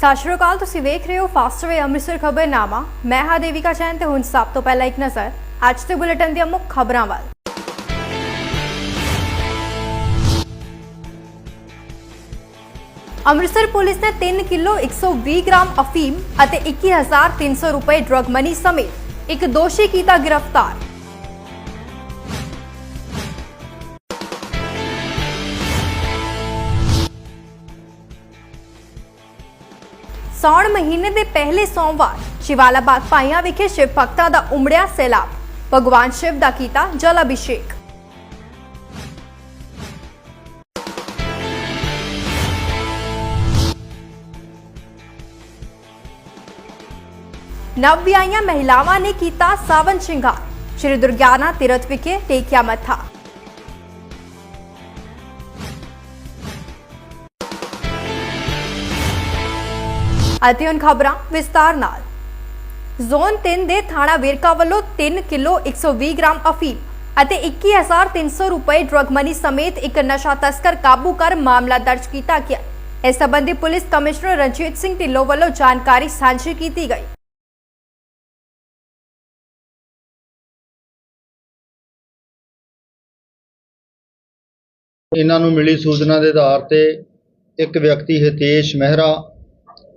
ਸਤਿ ਸ਼੍ਰੀ ਅਕਾਲ, ਤੁਸੀਂ ਵੇਖ ਰਹੇ ਹੋ ਫਾਸਟਵੇ ਅੰਮ੍ਰਿਤਸਰ ਖਬਰਨਾਮਾ ਮੈਂ ਹਾਂ ਦੇਵਿਕਾ ਚੈਨ ਤੇ ਹੁਣ ਸਭ ਤੋਂ ਪਹਿਲਾਂ ਇੱਕ ਨਜ਼ਰ ਅੱਜ ਦੇ ਬੁਲੇਟਿਨ ਦੀਆਂ ਮੁੱਖ ਖਬਰਾਂ ਵੱਲ। ਅੰਮ੍ਰਿਤਸਰ ਪੁਲਿਸ ਨੇ 3 ਕਿਲੋ 120 ਗ੍ਰਾਮ ਅਫੀਮ ਅਤੇ 21300 ਰੁਪਏ ਡਰਗ ਮਨੀ ਸਮੇਤ ਇੱਕ ਦੋਸ਼ੀ ਕੀਤਾ ਗ੍ਰਿਫਤਾਰ। ਸੌਣ ਮਹੀਨੇ ਦੇ ਪਹਿਲੇ ਸੋਮਵਾਰ ਸ਼ਿਵਾਲਾ ਬਾਗ ਪਾਈਆਂ ਵਿਖੇ ਸ਼ਿਵ ਭਗਤਾਂ ਦਾ ਉਮੜਿਆ ਸੈਲਾਬ। ਭਗਵਾਨ ਸ਼ਿਵ ਦਾ ਕੀਤਾ ਜਲ ਅਭਿਸ਼ੇਕ ਨਵ ਵਿਆਹੀਆਂ ਮਹਿਲਾਵਾਂ ਨੇ ਕੀਤਾ ਸਾਵਨ ਸ਼ਿੰਗਾਰ। ਸ਼੍ਰੀ ਦੁਰਗਿਆਨਾ ਤੀਰਥ ਵਿਖੇ ਟੇਕਿਆ ਮੱਥਾ। ਅਤੇ ਹੁਣ ਖਬਰਾਂ ਵਿਸਤਾਰ ਨਾਲ। ਜ਼ੋਨ 3 ਦੇ ਥਾਣਾ ਵੇਰਕਾ ਵੱਲੋਂ 3 ਕਿਲੋ 120 ਗ੍ਰਾਮ ਅਫੀਮ ਅਤੇ 21300 ਰੁਪਏ ਡਰਗ ਮਨੀ ਸਮੇਤ ਇੱਕ ਨਸ਼ਾ ਤਸਕਰ ਕਾਬੂ ਕਰ ਮਾਮਲਾ ਦਰਜ ਕੀਤਾ ਗਿਆ। ਇਸ ਸੰਬੰਧੀ ਪੁਲਿਸ ਕਮਿਸ਼ਨਰ ਰਣਜੀਤ ਸਿੰਘ ਢਿੱਲੋਂ ਵੱਲੋਂ ਜਾਣਕਾਰੀ ਸਾਂਝੀ ਕੀਤੀ ਗਈ। ਇਹਨਾਂ ਨੂੰ ਮਿਲੀ ਸੂਚਨਾ ਦੇ ਆਧਾਰ ਤੇ ਇੱਕ ਵਿਅਕਤੀ ਹਿਤੇਸ਼ ਮਹਿਰਾ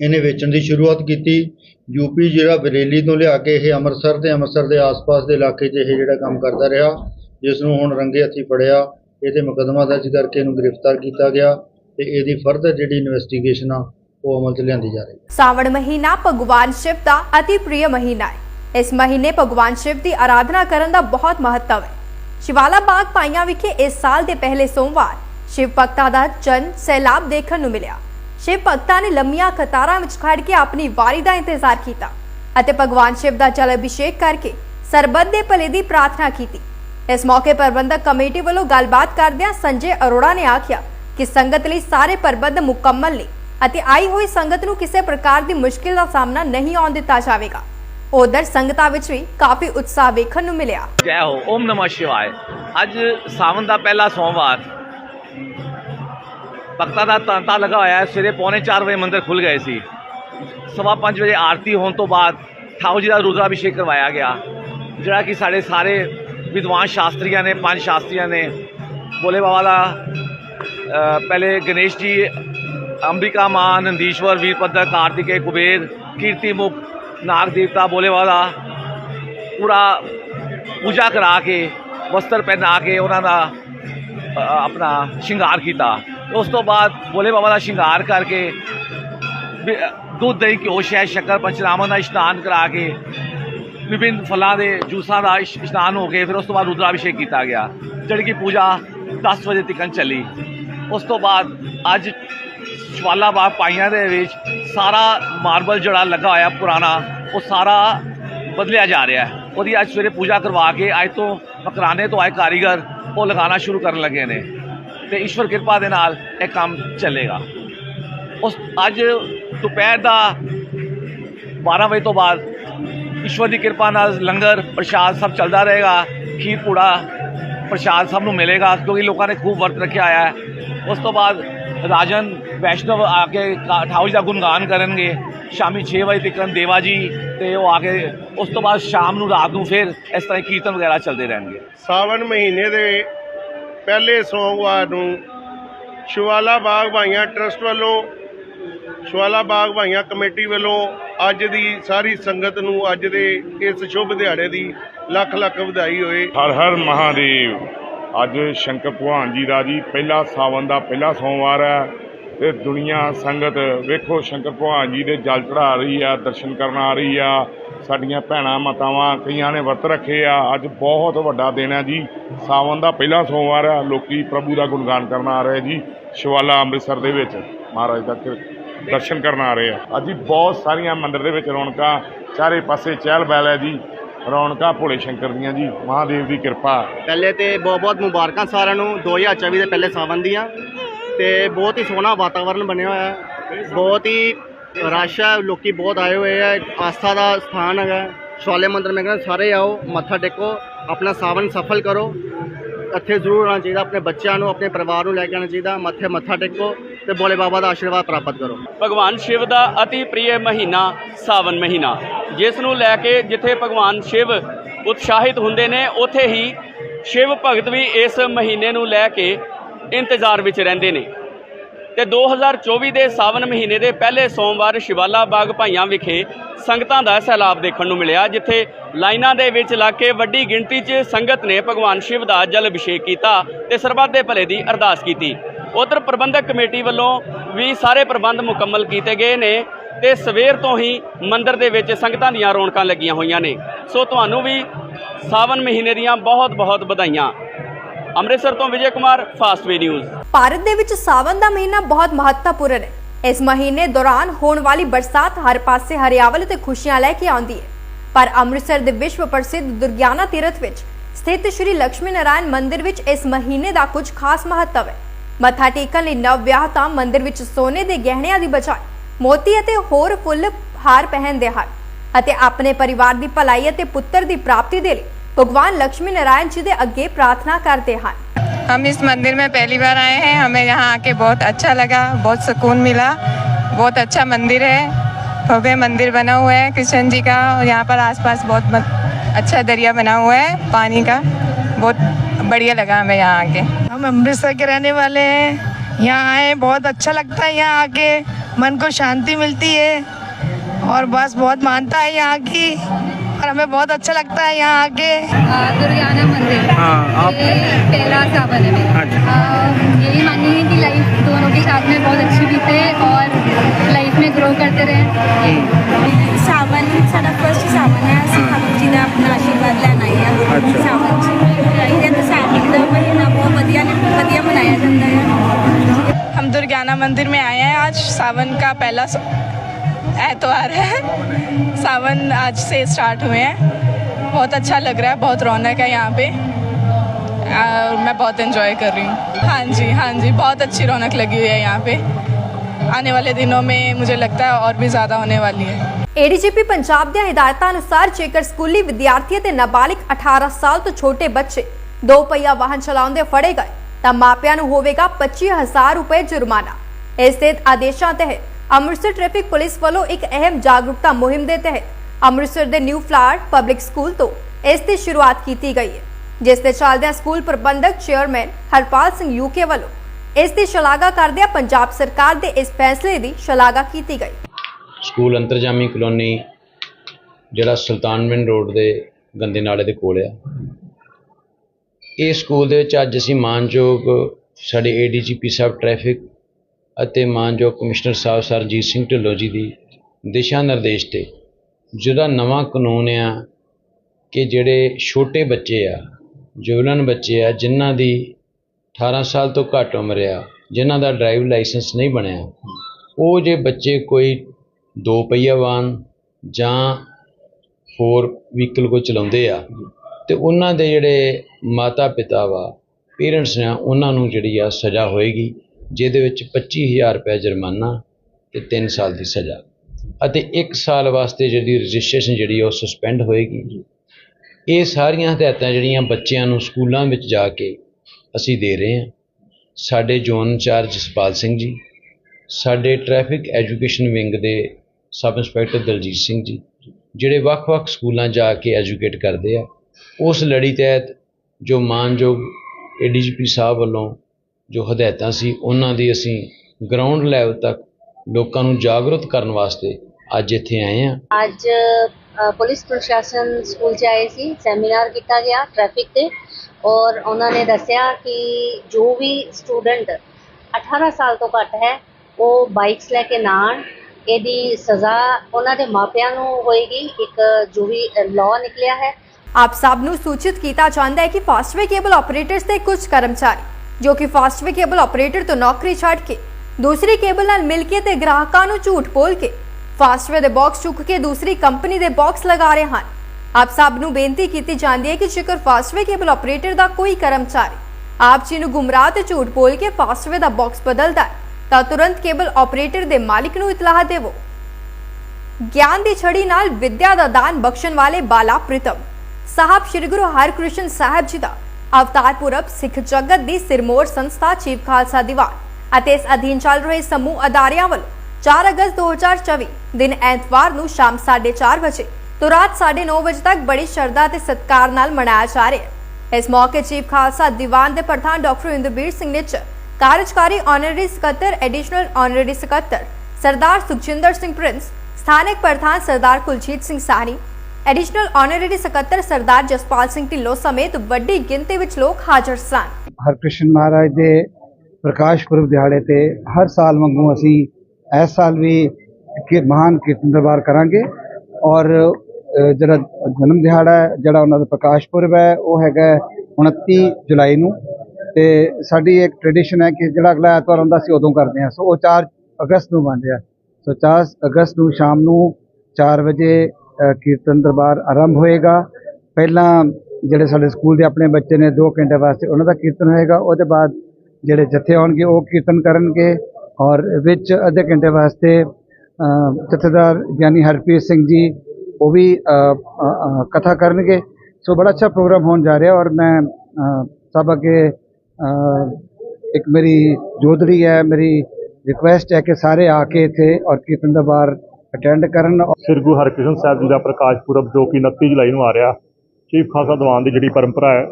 ਇਹਨੇ ਵੇਚਣ ਦੀ ਸ਼ੁਰੂਆਤ ਕੀਤੀ। ਯੂਪੀ ਜਿਹੜਾ ਬਰੇਲੀ ਤੋਂ ਲਿਆ ਕੇ ਇਹ ਅੰਮ੍ਰਿਤਸਰ ਤੇ ਅੰਮ੍ਰਿਤਸਰ ਦੇ ਆਸ-ਪਾਸ ਦੇ ਇਲਾਕੇ 'ਚ ਇਹ ਜਿਹੜਾ ਕੰਮ ਕਰਦਾ ਰਿਹਾ ਜਿਸ ਨੂੰ ਹੁਣ ਰੰਗੇ ਹੱਥੀ ਫੜਿਆ, ਇਹ 'ਤੇ ਮੁਕੱਦਮਾ ਦਰਜ ਕਰਕੇ ਇਹਨੂੰ ਗ੍ਰਿਫਤਾਰ ਕੀਤਾ ਗਿਆ ਤੇ ਇਹਦੀ ਫਰਦਰ ਜਿਹੜੀ ਇਨਵੈਸਟੀਗੇਸ਼ਨ ਆ, ਉਹ ਅਮਲ 'ਚ ਲਿਆਂਦੀ ਜਾ ਰਹੀ ਹੈ। ਸਾਵਣ ਮਹੀਨਾ ਭਗਵਾਨ ਸ਼ਿਵ ਦਾ ਅਤੀ ਪ੍ਰਿय ਮਹੀਨਾ ਹੈ। ਇਸ ਮਹੀਨੇ ਭਗਵਾਨ ਸ਼ਿਵ ਦੀ ਆਰਾਧਨਾ ਕਰਨ ਦਾ ਬਹੁਤ ਮਹੱਤਵ ਹੈ। ਸ਼ਿਵਾਲਾ ਬਾਗ ਪਾਈਆਂ ਵਿਖੇ ਇਸ ਸਾਲ ਦੇ ਪਹਿਲੇ ਸੋਮਵਾਰ ਸ਼ਿਵ ਭਗਤਾਂ ਦਾ ਜਨ ਸੈਲਾਬ ਦੇਖਣ ਨੂੰ ਮਿਲਿਆ। ਸ਼ਿਵ ਭਗਤਾਂ ਨੇ ਲੰਮੀਆਂ ਕਤਾਰਾਂ ਵਿੱਚ ਖੜ ਕੇ ਆਪਣੀ ਵਾਰੀ ਦਾ ਇੰਤਜ਼ਾਰ ਕੀਤਾ ਅਤੇ ਭਗਵਾਨ ਸ਼ਿਵ ਦਾ ਜਲ ਅਭਿਸ਼ੇਕ ਕਰਕੇ ਸਰਬੱਤ ਦੇ ਭਲੇ ਦੀ ਪ੍ਰਾਰਥਨਾ ਕੀਤੀ। ਇਸ ਮੌਕੇ ਪ੍ਰਬੰਧਕ ਕਮੇਟੀ ਵੱਲੋਂ ਗੱਲਬਾਤ ਕਰਦਿਆਂ ਸੰਜੇ ਅਰੋੜਾ ਨੇ ਆਖਿਆ ਕਿ ਸੰਗਤ ਲਈ ਸਾਰੇ ਪ੍ਰਬੰਧ ਮੁਕੰਮਲ ਨੇ ਅਤੇ ਆਈ ਹੋਈ ਸੰਗਤ ਨੂੰ ਕਿਸੇ ਪ੍ਰਕਾਰ ਦੀ ਮੁਸ਼ਕਿਲ ਦਾ ਸਾਹਮਣਾ ਨਹੀਂ ਆਉਣ ਦਿੱਤਾ ਜਾਵੇਗਾ। ਉਧਰ ਸੰਗਤਾਂ ਵਿੱਚ ਵੀ ਕਾਫੀ ਉਤਸ਼ਾਹ ਵੇਖਣ ਨੂੰ ਮਿਲਿਆ। ਜੈ ਹੋ, ਓਮ ਨਮः ਸ਼ਿਵਾਏ। ਅੱਜ ਸਾਵਨ ਦਾ ਪਹਿਲਾ ਸੋਮਵਾਰ। ਭਗਤਾਂ ਦਾ ਤਾਂਤਾ ਲਗਾ ਹੋਇਆ ਹੈ। ਸਵੇਰੇ ਪੌਣੇ 4 ਵਜੇ ਮੰਦਿਰ ਖੁੱਲ ਗਏ ਸੀ। ਸਵਾ ਪੰਜ ਵਜੇ ਆਰਤੀ ਹੋਣ ਤੋਂ ਬਾਅਦ ਠਾਕੁਰ ਜੀ ਦਾ ਰੁਦਰਾਭਿਸ਼ੇਕ ਕਰਵਾਇਆ ਗਿਆ। ਜਿਹੜਾ ਕਿ ਸਾਡੇ ਸਾਰੇ ਵਿਦਵਾਨ ਸ਼ਾਸਤਰੀਆਂ ਨੇ, ਪੰਜ ਸ਼ਾਸਤਰੀਆਂ ਨੇ, ਭੋਲੇ ਬਾਬਾ ਦਾ ਪਹਿਲੇ ਗਣੇਸ਼ ਜੀ, ਅੰਬਿਕਾ ਮਾਂ ਨੰਦੀਸ਼ਵਰ ਵੀਰਪੱਦਰ ਕਾਰਤਿਕੇ, ਕੁਬੇਰ, ਕੀਰਤੀ ਮੁਖ, ਨਾਗ ਦੇਵਤਾ, ਭੋਲੇ ਬਾਬਾ ਦਾ ਪੂਰਾ ਪੂਜਾ ਕਰਾ ਕੇ, ਵਸਤਰ ਪਹਿਨਾ ਕੇ ਉਹਨਾਂ ਦਾ ਆਪਣਾ ਸ਼ਿੰਗਾਰ ਕੀਤਾ। ਉਸ ਤੋਂ ਬਾਅਦ ਭੋਲੇ ਬਾਬਾ ਦਾ ਸ਼ਿੰਗਾਰ ਕਰਕੇ ਵੀ, ਅ, ਦੁੱਧ ਦਹੀਂ ਘਿਓ ਸ਼ਹਿਦ ਸ਼ੱਕਰ ਪੰਚਨਾਮਾ ਦਾ ਇਸ਼ਨਾਨ ਕਰਾ ਕੇ ਵਿਭਿੰਨ ਫਲਾਂ ਦੇ ਜੂਸਾਂ ਦਾ ਇਸ਼ਨਾਨ ਹੋ ਕੇ ਫਿਰ ਉਸ ਤੋਂ ਬਾਅਦ ਰੁਦਰਾਭਿਸ਼ੇਕ ਕੀਤਾ ਗਿਆ। ਜਿਹੜੀ ਕਿ ਪੂਜਾ 10 ਵਜੇ ਤੱਕ ਚੱਲੀ। ਉਸ ਤੋਂ ਬਾਅਦ ਅੱਜ ਸ਼ਵਾਲਾ ਬਾਗ ਪਾਈਆਂ ਦੇ ਵਿੱਚ ਸਾਰਾ ਮਾਰਬਲ ਜਿਹੜਾ ਲੱਗਾ ਹੋਇਆ ਪੁਰਾਣਾ ਉਹ ਸਾਰਾ ਬਦਲਿਆ ਜਾ ਰਿਹਾ ਹੈ। ਉਹਦੀ ਅੱਜ ਸਵੇਰੇ ਪੂਜਾ ਕਰਵਾ ਕੇ ਅੱਜ ਤੋਂ ਮਕਰਾਨੇ ਤੋਂ ਆਏ ਕਾਰੀਗਰ ਉਹ ਲਗਾਉਣਾ ਸ਼ੁਰੂ ਕਰਨ ਲੱਗੇ ਨੇ। ਤੇ ਈਸ਼ਵਰ ਕਿਰਪਾ ਦੇ ਨਾਲ ਇਹ ਕੰਮ ਚੱਲੇਗਾ। ਉਸ ਅੱਜ ਦੁਪਹਿਰ ਦਾ 12 ਵਜੇ ਤੋਂ ਬਾਅਦ ਈਸ਼ਵਰ ਦੀ ਕਿਰਪਾ ਨਾਲ ਲੰਗਰ, ਪ੍ਰਸ਼ਾਦ ਸਭ ਚੱਲਦਾ ਰਹੇਗਾ। ਖੀਰ, ਪੂੜਾ, ਪ੍ਰਸ਼ਾਦ ਸਭ ਨੂੰ ਮਿਲੇਗਾ ਕਿਉਂਕਿ ਲੋਕਾਂ ਨੇ ਖੂਬ ਵਰਤ ਰੱਖਿਆ ਹੋਇਆ ਹੈ। ਉਸ ਤੋਂ ਬਾਅਦ ਰਾਜਨ, ਵੈਸ਼ਨਵ ਆ ਕੇ ਕਾ- ਠਾਕੁਰ ਦਾ ਗੁਣਗਾਨ ਕਰਨਗੇ। ਸ਼ਾਮੀ 6 ਵਜੇ ਤੱਕ ਦੇਵਾ ਜੀ ਤੇ ਉਹ ਆ ਕੇ ਉਸ ਤੋਂ ਬਾਅਦ ਸ਼ਾਮ ਨੂੰ ਰਾਤ ਨੂੰ ਫਿਰ ਇਸ ਤਰ੍ਹਾਂ ਹੀ ਕੀਰਤਨ ਵਗੈਰਾ ਚੱਲਦੇ ਰਹਿਣਗੇ। ਸਾਵਣ ਮਹੀਨੇ ਦੇ ਪਹਿਲੇ ਸੋਮਵਾਰ ਨੂੰ ਸ਼ਿਵਾਲਾ ਬਾਗ ਭਾਈਆਂ ਟਰਸਟ ਵੱਲੋਂ, ਸ਼ਵਾਲਾ ਬਾਗ ਭਾਈਆਂ ਕਮੇਟੀ ਵੱਲੋਂ ਅੱਜ ਦੀ ਸਾਰੀ ਸੰਗਤ ਨੂੰ ਅੱਜ ਦੇ ਇਸ ਸ਼ੁਭ ਦਿਹਾੜੇ ਦੀ ਲੱਖ ਲੱਖ ਵਧਾਈ ਹੋਏ। ਹਰ ਹਰ ਮਹਾਦੇਵ। ਅੱਜ ਸ਼ੰਕਰ ਭਗਵਾਨ ਜੀ ਦਾ ਜੀ ਪਹਿਲਾ ਸਾਵਨ ਦਾ ਪਹਿਲਾ ਸੋਮਵਾਰ ਹੈ। ਤੇ ਦੁਨੀਆ ਸੰਗਤ, ਵੇਖੋ ਸ਼ੰਕਰ ਭਗਵਾਨ ਜੀ ਦੇ ਜਲ ਚੜਾ ਰਹੀ ਆ, ਦਰਸ਼ਨ ਕਰਨ ਆ ਰਹੀ ਆ। ਸਾਡੀਆਂ ਭੈਣਾਂ ਮਾਤਾਵਾਂ ਕਈਆਂ ਨੇ ਵਰਤ ਰੱਖੇ ਆ। ਅੱਜ ਬਹੁਤ ਵੱਡਾ ਦਿਨ ਆ ਜੀ। ਸਾਵਨ ਦਾ ਪਹਿਲਾ ਸੋਮਵਾਰ ਆ। ਲੋਕੀ ਪ੍ਰਭੂ ਦਾ ਗੁਣਗਾਨ ਕਰਨ ਆ ਰਹੇ ਜੀ। ਸ਼ਿਵਾਲਾ ਅੰਮ੍ਰਿਤਸਰ ਦੇ ਵਿੱਚ ਮਹਾਰਾਜ ਦਾ ਕਿਰ- ਦਰਸ਼ਨ ਕਰਨ ਆ ਰਹੇ ਆ। ਅੱਜ ਜੀ ਬਹੁਤ ਸਾਰੀਆਂ ਮੰਦਿਰ ਦੇ ਵਿੱਚ ਰੌਣਕਾਂ, ਚਾਰੇ ਪਾਸੇ ਚਹਿਲ ਬਹਿਲ ਹੈ ਜੀ। ਰੌਣਕਾਂ ਭੋਲੇ ਸ਼ੰਕਰ ਦੀਆਂ ਜੀ। ਮਹਾਦੇਵ ਦੀ ਕਿਰਪਾ। ਪਹਿਲੇ ਤੇ ਬਹੁਤ ਬਹੁਤ ਮੁਬਾਰਕਾਂ ਸਾਰਿਆਂ ਨੂੰ। 2024 ਦੇ ਪਹਿਲੇ ਸਾਵਨ ਦੀਆਂ। ਤੇ ਬਹੁਤ ਹੀ ਸੋਹਣਾ ਵਾਤਾਵਰਨ ਬਣਿਆ ਹੋਇਆ ਹੈ। ਬਹੁਤ ਹੀ ਰਸ਼ ਹੈ, ਲੋਕੀ ਬਹੁਤ ਆਏ ਹੋਏ ਹੈ। ਆਸਥਾ ਦਾ ਸਥਾਨ ਹੈਗਾ ਸ਼ਵਾਲੇ ਮੰਦਰ ਮੈਂ ਕਹਿੰਦਾ ਸਾਰੇ ਆਓ, ਮੱਥਾ ਟੇਕੋ, ਆਪਣਾ ਸਾਵਨ ਸਫਲ ਕਰੋ। ਇੱਥੇ ਜ਼ਰੂਰ ਆਉਣਾ ਚਾਹੀਦਾ, ਆਪਣੇ ਬੱਚਿਆਂ ਨੂੰ, ਆਪਣੇ ਪਰਿਵਾਰ ਨੂੰ ਲੈ ਕੇ ਆਉਣਾ ਚਾਹੀਦਾ। ਮੱਥੇ ਮੱਥਾ ਟੇਕੋ ਤੇ ਭੋਲੇ ਬਾਬਾ ਦਾ ਆਸ਼ੀਰਵਾਦ ਪ੍ਰਾਪਤ ਕਰੋ। ਭਗਵਾਨ ਸ਼ਿਵ ਦਾ ਅਤੀ ਪ੍ਰਿਯ ਮਹੀਨਾ, ਸਾਵਨ ਮਹੀਨਾ। ਜਿਸ ਨੂੰ ਲੈ ਕੇ ਜਿੱਥੇ ਭਗਵਾਨ ਸ਼ਿਵ ਉਤਸ਼ਾਹਿਤ ਹੁੰਦੇ ਨੇ, ਉੱਥੇ ਹੀ ਸ਼ਿਵ ਭਗਤ ਵੀ ਇਸ ਮਹੀਨੇ ਨੂੰ ਲੈ ਕੇ ਇੰਤਜ਼ਾਰ ਵਿੱਚ ਰਹਿੰਦੇ ਨੇ। ਤੇ 2024 ਦੇ ਸਾਵਨ ਮਹੀਨੇ ਦੇ ਪਹਿਲੇ ਸੋਮਵਾਰ ਸ਼ਿਵਾਲਾ ਬਾਗ ਭਾਈਆਂ ਵਿਖੇ ਸੰਗਤਾਂ ਦਾ ਸੈਲਾਬ ਦੇਖਣ ਨੂੰ ਮਿਲਿਆ, ਜਿੱਥੇ ਲਾਈਨਾਂ ਦੇ ਵਿੱਚ ਲੱਗ ਕੇ ਵੱਡੀ ਗਿਣਤੀ 'ਚ ਸੰਗਤ ਨੇ ਭਗਵਾਨ ਸ਼ਿਵ ਦਾ ਜਲ ਅਭਿਸ਼ੇਕ ਕੀਤਾ ਤੇ ਸਰਬੱਤ ਦੇ ਭਲੇ ਦੀ ਅਰਦਾਸ ਕੀਤੀ। ਉਧਰ ਪ੍ਰਬੰਧਕ ਕਮੇਟੀ ਵੱਲੋਂ ਵੀ ਸਾਰੇ ਪ੍ਰਬੰਧ ਮੁਕੰਮਲ ਕੀਤੇ ਗਏ ਨੇ ਤੇ ਸਵੇਰ ਤੋਂ ਹੀ ਮੰਦਿਰ ਦੇ ਵਿੱਚ ਸੰਗਤਾਂ ਦੀਆਂ ਰੌਣਕਾਂ ਲੱਗੀਆਂ ਹੋਈਆਂ ਨੇ। ਸੋ ਤੁਹਾਨੂੰ ਵੀ ਸਾਵਨ ਮਹੀਨੇ ਦੀਆਂ ਬਹੁਤ-ਬਹੁਤ ਵਧਾਈਆਂ। ਅੰਮ੍ਰਿਤਸਰ ਤੋਂ ਵਿਜੇ ਕੁਮਾਰ ਫਾਸਟਵੇ ਨਿਊਜ਼। ਭਾਰਤ ਦੇ ਵਿੱਚ ਸਾਵਨ ਦਾ ਮਹੀਨਾ ਬਹੁਤ ਮਹੱਤਵਪੂਰਨ ਹੈ। ਇਸ ਮਹੀਨੇ ਦੌਰਾਨ ਹੋਣ ਵਾਲੀ ਬਰਸਾਤ ਹਰ ਪਾਸੇ ਹਰਿਆਵਲ ਤੇ ਖੁਸ਼ੀਆਂ ਲੈ ਕੇ ਆਉਂਦੀ ਹੈ। ਪਰ ਅੰਮ੍ਰਿਤਸਰ ਦੇ ਵਿਸ਼ਵ ਪ੍ਰਸਿੱਧ ਦੁਰਗਿਆਨਾ ਤੀਰਥ ਵਿੱਚ ਸਥਿਤ ਸ਼੍ਰੀ ਲక్ష్ਮੀ ਨਾਰਾਇਣ ਮੰਦਿਰ ਵਿੱਚ ਇਸ ਮਹੀਨੇ ਦਾ ਕੁਝ ਖਾਸ ਮਹੱਤਵ ਹੈ। ਮੱਥਾ ਟੇਕਣ ਲਈ ਨਵ ਵਿਆਹਤਾ ਮੰਦਿਰ ਵਿੱਚ ਸੋਨੇ ਦੇ ਗਹਿਣਿਆਂ ਦੀ ਬਜਾਏ ਮੋਤੀ ਅਤੇ ਹੋਰ ਫੁੱਲ ਹਾਰ ਪਹਿਨਦੇ ਹਨ ਅਤੇ ਆਪਣੇ ਪਰਿਵਾਰ ਦੀ ਭਲਾਈ ਅਤੇ ਪੁੱਤਰ ਦੀ ਪ੍ਰਾਪਤੀ ਦੇ ਲਈ भगवान लक्ष्मी नारायण जी के अगे प्रार्थना करते हैं। हम इस मंदिर में पहली बार आए हैं। हमें यहाँ आके बहुत अच्छा लगा बहुत सुकून मिला। बहुत अच्छा मंदिर है। भव्य मंदिर बना हुआ है कृष्ण जी का। और यहाँ पर आसपास बहुत अच्छा दरिया बना हुआ है पानी का। बहुत बढ़िया लगा हमें यहाँ आके। हम अमृतसर के रहने वाले हैं। यहाँ आए बहुत अच्छा लगता है यहाँ आके। मन को शांति मिलती है। और बस बहुत मानता है यहाँ की। हमें बहुत अच्छा लगता है यहाँ आके। दुर्गाना मंदिर। हाँ, आप... पहला सावन है। अच्छा। यही माननी है कि लाइफ दोनों के साथ में बहुत अच्छी बीते और लाइफ में ग्रो करते रहे। हम्म। सावन सारा फ़र्स्ट सावन है। हाँ। सावन जी ने अपना आशीर्वाद लेना ही है। अच्छा। तो सावन हम दुर्गाना मंदिर में आए हैं आज। सावन का पहला एतवार है सावन आज से स्टार्ट हुए हैं बहुत अच्छा लग रहा है बहुत रौनक है यहाँ पे और मैं बहुत एंजॉय कर रही हूँ हाँ जी हाँ जी बहुत अच्छी रौनक लगी हुई है यहाँ पे आने वाले दिनों में मुझे लगता है और भी ज़्यादा होने वाली है ਏਡੀਜੀਪੀ ਪੰਜਾਬ ਦੀਆਂ ਹਦਾਇਤਾਂ ਅਨੁਸਾਰ ਜੇਕਰ ਸਕੂਲੀ ਵਿਦਿਆਰਥੀ ਅਤੇ ਨਾਬਾਲਿਗ 18 ਸਾਲ ਤੋਂ ਛੋਟੇ ਬੱਚੇ ਦੋ ਪਹੀਆ ਵਾਹਨ ਚਲਾਉਂਦੇ ਫੜੇ ਗਏ ਤਾਂ ਮਾਪਿਆਂ ਨੂੰ ਹੋਵੇਗਾ 25000 ਰੁਪਏ ਜੁਰਮਾਨਾ ਇਸ ਦੇ ਆਦੇਸ਼ਾਂ ਤਹਿਤ ਅੰਮ੍ਰਿਤਸਰ ਟ੍ਰੈਫਿਕ ਪੁਲਿਸ ਵੱਲੋਂ ਇੱਕ ਅਹਿਮ ਜਾਗਰੂਕਤਾ ਮੁਹਿੰਮ ਦੇ ਤਹਿਤ ਅੰਮ੍ਰਿਤਸਰ ਦੇ ਨਿਊ ਫਲਾਰ ਪਬਲਿਕ ਸਕੂਲ ਤੋਂ ਇਸ ਦੀ ਸ਼ੁਰੂਆਤ ਕੀਤੀ ਗਈ ਹੈ, ਜਿਸ ਦੇ ਚੱਲਦਿਆਂ ਸਕੂਲ ਪ੍ਰਬੰਧਕ ਚੇਅਰਮੈਨ ਹਰਪਾਲ ਸਿੰਘ ਯੂਕੇ ਵੱਲੋਂ ਇਸ ਦੀ ਸ਼ਲਾਘਾ ਕਰਦਿਆਂ ਪੰਜਾਬ ਸਰਕਾਰ ਦੇ ਇਸ ਫੈਸਲੇ ਦੀ ਸ਼ਲਾਘਾ ਕੀਤੀ ਗਈ। ਸਕੂਲ ਅੰਤਰਜਾਮੀ ਕਲੋਨੀ, ਜਿਹੜਾ ਸੁਲਤਾਨਵਿੰਡ ਰੋਡ ਦੇ ਗੰਦੇ ਨਾਲੇ ਦੇ ਕੋਲ ਆ। ਇਹ ਸਕੂਲ ਦੇ ਵਿੱਚ ਅੱਜ ਅਸੀਂ ਮਾਨਯੋਗ ਸਾਡੇ ਏਡੀਜੀਪੀ ਸਾਹਿਬ ਟ੍ਰੈਫਿਕ ਅਤੇ ਮਾਨਯੋਗ ਕਮਿਸ਼ਨਰ ਸਾਹਿਬ ਸਰਜੀਤ ਸਿੰਘ ਢਿੱਲੋਂ ਜੀ ਦੀ ਦਿਸ਼ਾ ਨਿਰਦੇਸ਼ ਤੇ ਜਿਹੜਾ ਨਵਾਂ ਕਾਨੂੰਨ ਆ ਕਿ ਜਿਹੜੇ ਛੋਟੇ ਬੱਚੇ ਆ, ਜੁਵਲਨ ਬੱਚੇ ਆ, ਜਿਨ੍ਹਾਂ ਦੀ 18 ਸਾਲ ਤੋਂ ਘੱਟ ਉਮਰ ਆ, ਜਿਨ੍ਹਾਂ ਦਾ ਡਰਾਈਵ ਲਾਇਸੈਂਸ ਨਹੀਂ ਬਣਿਆ, ਉਹ ਜੇ ਬੱਚੇ ਕੋਈ ਦੋ ਪਹੀਆ ਵਾਹਨ ਜਾਂ ਹੋਰ ਵਹੀਕਲ ਕੋ ਚਲਾਉਂਦੇ ਆ, ਤੇ ਉਹਨਾਂ ਦੇ ਜਿਹੜੇ ਮਾਤਾ ਪਿਤਾ ਵਾ, ਪੇਰੈਂਟਸ ਨੇ ਉਹਨਾਂ ਨੂੰ ਜਿਹੜੀ ਆ ਸਜ਼ਾ ਹੋਏਗੀ। ਜਿਹਦੇ ਵਿੱਚ 25000 ਰੁਪਏ ਜੁਰਮਾਨਾ ਤੇ 3 ਸਾਲ ਦੀ ਸਜ਼ਾ। ਅਤੇ 1 ਸਾਲ ਵਾਸਤੇ ਜਿਹੜੀ ਰਜਿਸਟ੍ਰੇਸ਼ਨ ਜਿਹੜੀ ਉਹ ਸਸਪੈਂਡ ਹੋਏਗੀ। ਇਹ ਸਾਰੀਆਂ ਹਦਾਇਤਾਂ ਜਿਹੜੀਆਂ ਬੱਚਿਆਂ ਨੂੰ ਸਕੂਲਾਂ ਵਿੱਚ ਜਾ ਕੇ ਅਸੀਂ ਦੇ ਰਹੇ ਹਾਂ। ਸਾਡੇ ਜ਼ੋਨ ਇੰਚਾਰਜ ਜਸਪਾਲ ਸਿੰਘ ਜੀ, ਸਾਡੇ ਟ੍ਰੈਫਿਕ ਐਜੂਕੇਸ਼ਨ ਵਿੰਗ ਦੇ ਸਬ ਇੰਸਪੈਕਟਰ ਦਲਜੀਤ ਸਿੰਘ ਜੀ, ਜਿਹੜੇ ਵੱਖ-ਵੱਖ ਸਕੂਲਾਂ ਜਾ ਕੇ ਐਜੂਕੇਟ ਕਰਦੇ ਆ। ਉਸ ਲੜੀ ਤਹਿਤ ਜੋ ਮਾਨਯੋਗ ਏਡੀਜੀਪੀ ਸਾਹਿਬ ਵੱਲੋਂ ਜੋ ਹਦਾਇਤਾਂ ਸੀ ਉਹਨਾਂ ਦੀ ਅਸੀਂ ਗਰਾਊਂਡ ਲੈਵਲ ਤੱਕ ਲੋਕਾਂ ਨੂੰ ਜਾਗਰੂਕ ਕਰਨ ਵਾਸਤੇ ਅੱਜ ਇੱਥੇ ਆਏ ਹਾਂ। ਅੱਜ ਪੁਲਿਸ ਪ੍ਰਸ਼ਾਸਨ ਸਕੂਲ 'ਚ ਆਏ ਸੀ ਸੈਮੀਨਾਰ ਕੀਤਾ ਗਿਆ ਟ੍ਰੈਫਿਕ ਤੇ ਔਰ ਉਹਨਾਂ ਨੇ ਦੱਸਿਆ ਕਿ ਜੋ ਵੀ ਸਟੂਡੈਂਟ 18 ਸਾਲ ਤੋਂ ਘੱਟ ਹੈ ਉਹ ਬਾਈਕਸ ਲੈ ਕੇ ਨਾ ਆਉਣ ਇਹਦੀ ਸਜ਼ਾ ਉਹਨਾਂ ਦੇ ਮਾਪਿਆਂ ਨੂੰ ਹੋਏਗੀ ਇੱਕ ਜੋ ਵੀ ਲਾਅ ਨਿਕਲਿਆ ਹੈ। ਆਪ ਸਭ ਨੂੰ ਸੂਚਿਤ ਕੀਤਾ ਜਾਂਦਾ ਹੈ ਕਿ ਫਾਸਟਵੇ ਕੇਬਲ ਆਪਰੇਟਰਸ ਦੇ ਕੁਝ ਕਰਮਚਾਰੀ ਜੋ ਕਿ ਫਾਸਟਵੇ ਕੇਬਲ ਆਪਰੇਟਰ ਤੋਂ ਨੌਕਰੀ ਛੱਡ ਕੇ, ਦੂਸਰੀ ਕੇਬਲ ਨਾਲ ਮਿਲ ਕੇ ਤੇ ਗ੍ਰਾਹਕਾਂ ਨੂੰ ਝੂਠ ਬੋਲ ਕੇ ਫਾਸਟਵੇ ਦੇ ਬਾਕਸ ਚੁੱਕ ਕੇ ਦੂਸਰੀ ਕੰਪਨੀ ਦੇ ਬਾਕਸ ਲਗਾ ਰਹੇ ਹਨ। ਆਪ ਸਭ ਨੂੰ ਬੇਨਤੀ ਕੀਤੀ ਜਾਂਦੀ ਹੈ ਕਿ ਜੇਕਰ ਫਾਸਟਵੇ ਕੇਬਲ ਆਪਰੇਟਰ ਦਾ ਕੋਈ ਕਰਮਚਾਰੀ ਆਪ ਜੀ ਨੂੰ ਗੁੰਮਰਾਹ ਤੇ ਝੂਠ ਬੋਲ ਕੇ ਫਾਸਟਵੇ ਦਾ ਬਾਕਸ ਬਦਲਦਾ ਹੈ, ਤਾਂ ਤੁਰੰਤ ਕੇਬਲ ਆਪਰੇਟਰ ਦੇ ਮਾਲਿਕ ਨੂੰ ਇਤਲਾਹ ਦੇਵੋ। ਗਿਆਨ ਦੀ ਛੜੀ ਨਾਲ ਵਿਦਿਆ ਦਾ ਦਾਨ ਬਖਸ਼ਣ ਵਾਲੇ ਬਾਲਾ ਪ੍ਰੀਤਮ, ਸਾਹਿਬ ਸ੍ਰੀ ਗੁਰੂ ਹਰਕ੍ਰਿਸ਼ਨ ਸਾਹਿਬ ਜੀ ਦਾ ਅਵਤਾਰ ਪੁਰਬ ਸਿੱਖ ਜਗਤ ਦੀ ਸਿਰਮੌਰ ਸੰਸਥਾ ਚੀਫ ਖਾਲਸਾ ਦੀਵਾਨ ਅਤੇ ਇਸ ਅਧੀਨ ਚੱਲ ਰਹੇ ਸਮੂਹ ਅਦਾਰਿਆਂ ਵੱਲੋਂ 4 ਅਗਸਤ 2024 ਦਿਨ ਐਤਵਾਰ ਨੂੰ ਸ਼ਾਮ 4:30 ਵਜੇ ਤੋਂ ਰਾਤ 9:30 ਵਜੇ ਤੱਕ ਬੜੀ ਸ਼ਰਧਾ ਤੇ ਸਤਿਕਾਰ ਨਾਲ ਮਨਾਇਆ ਜਾ ਰਿਹਾ ਹੈ। ਇਸ ਮੌਕੇ ਚੀਫ ਖਾਲਸਾ ਦੀਵਾਨ ਦੇ ਪ੍ਰਧਾਨ ਡਾਕਟਰ ਇੰਦਰਬੀਰ ਸਿੰਘ ਨਿੱਚ ਕਾਰਜਕਾਰੀ ਆਨਰਰੀ ਸਕੱਤਰ ਐਡੀਸ਼ਨਲ ਆਨਰਰੀ ਸਕੱਤਰ ਸਰਦਾਰ ਸੁਖਜਿੰਦਰ ਸਿੰਘ ਪ੍ਰਿੰਸ, ਸਥਾਨਕ ਪ੍ਰਧਾਨ ਸਰਦਾਰ ਕੁਲਜੀਤ ਸਿੰਘ ਸਾਹਨੀ ਐਡੀਸ਼ਨਲ ਆਨਰਰੀ ਸਕੱਤਰ ਸਰਦਾਰ ਜਸਪਾਲ ਸਿੰਘ ਢਿੱਲੋਂ ਸਮੇਤ ਵੱਡੀ ਗਿਣਤੀ ਵਿੱਚ ਲੋਕ ਹਾਜ਼ਰ ਸਨ। ਹਰਕ੍ਰਿਸ਼ਨ ਮਹਾਰਾਜ ਦੇ ਪ੍ਰਕਾਸ਼ ਪੁਰਬ ਦਿਹਾੜੇ ਤੇ ਹਰ ਸਾਲ ਵਾਂਗੂ ਅਸੀਂ ਇਸ ਸਾਲ ਵੀ ਕਿ ਮਹਾਨ ਕੀਰਤਨ ਦਰਬਾਰ ਕਰਾਂਗੇ ਔਰ ਜਿਹੜਾ ਜਨਮ ਦਿਹਾੜਾ ਹੈ, ਜਿਹੜਾ ਉਹਨਾਂ ਦਾ ਪ੍ਰਕਾਸ਼ ਪੁਰਬ ਹੈ, ਉਹ ਹੈਗਾ 29 ਜੁਲਾਈ ਨੂੰ ਤੇ ਸਾਡੀ ਇੱਕ ਟ੍ਰੈਡੀਸ਼ਨ ਹੈ ਕਿ ਜਿਹੜਾ ਅਗਲਾ ਐਤਵਾਰ ਹੁੰਦਾ ਸੀ ਉਦੋਂ ਕਰਦੇ ਹਾਂ। ਸੋ ਉਹ 4 ਅਗਸਤ ਨੂੰ ਬਣਦੇ ਆ ਸੋ 4 ਅਗਸਤ ਨੂੰ ਸ਼ਾਮ ਨੂੰ 4 ਵਜੇ ਕੀਰਤਨ ਦਰਬਾਰ ਆਰੰਭ ਹੋਏਗਾ। ਪਹਿਲਾਂ ਜਿਹੜੇ ਸਾਡੇ ਸਕੂਲ ਦੇ ਆਪਣੇ ਬੱਚੇ ਨੇ 2 ਘੰਟੇ ਵਾਸਤੇ ਉਹਨਾਂ ਦਾ ਕੀਰਤਨ ਹੋਏਗਾ। ਉਹਦੇ ਬਾਅਦ ਜਿਹੜੇ ਜਥੇ ਆਉਣਗੇ ਉਹ ਕੀਰਤਨ ਕਰਨਗੇ ਔਰ ਵਿੱਚ ਅੱਧੇ ਘੰਟੇ ਵਾਸਤੇ ਜਥੇਦਾਰ ਗਿਆਨੀ ਹਰਪ੍ਰੀਤ ਸਿੰਘ ਜੀ ਉਹ ਵੀ ਕਥਾ ਕਰਨਗੇ। ਸੋ ਬੜਾ ਅੱਛਾ ਪ੍ਰੋਗਰਾਮ ਹੋਣ ਜਾ ਰਿਹਾ ਔਰ ਮੈਂ ਸਭ ਅੱਗੇ ਇੱਕ ਮੇਰੀ ਜੋਦੜੀ ਹੈ, ਮੇਰੀ ਰਿਕੁਐਸਟ ਹੈ ਕਿ ਸਾਰੇ ਆ ਕੇ ਇੱਥੇ ਔਰ ਕੀਰਤਨ ਦਰਬਾਰ ਅਟੈਂਡ ਕਰਨ ਸ੍ਰੀ ਗੁਰੂ ਹਰਕ੍ਰਿਸ਼ਨ ਸਾਹਿਬ ਜੀ ਦਾ ਪ੍ਰਕਾਸ਼ ਪੁਰਬ ਜੋ ਕਿ 29 ਜੁਲਾਈ ਨੂੰ ਆ ਰਿਹਾ ਚੀਫ ਖਾਲਸਾ ਦੀਵਾਨ ਦੀ ਜਿਹੜੀ ਪਰੰਪਰਾ ਹੈ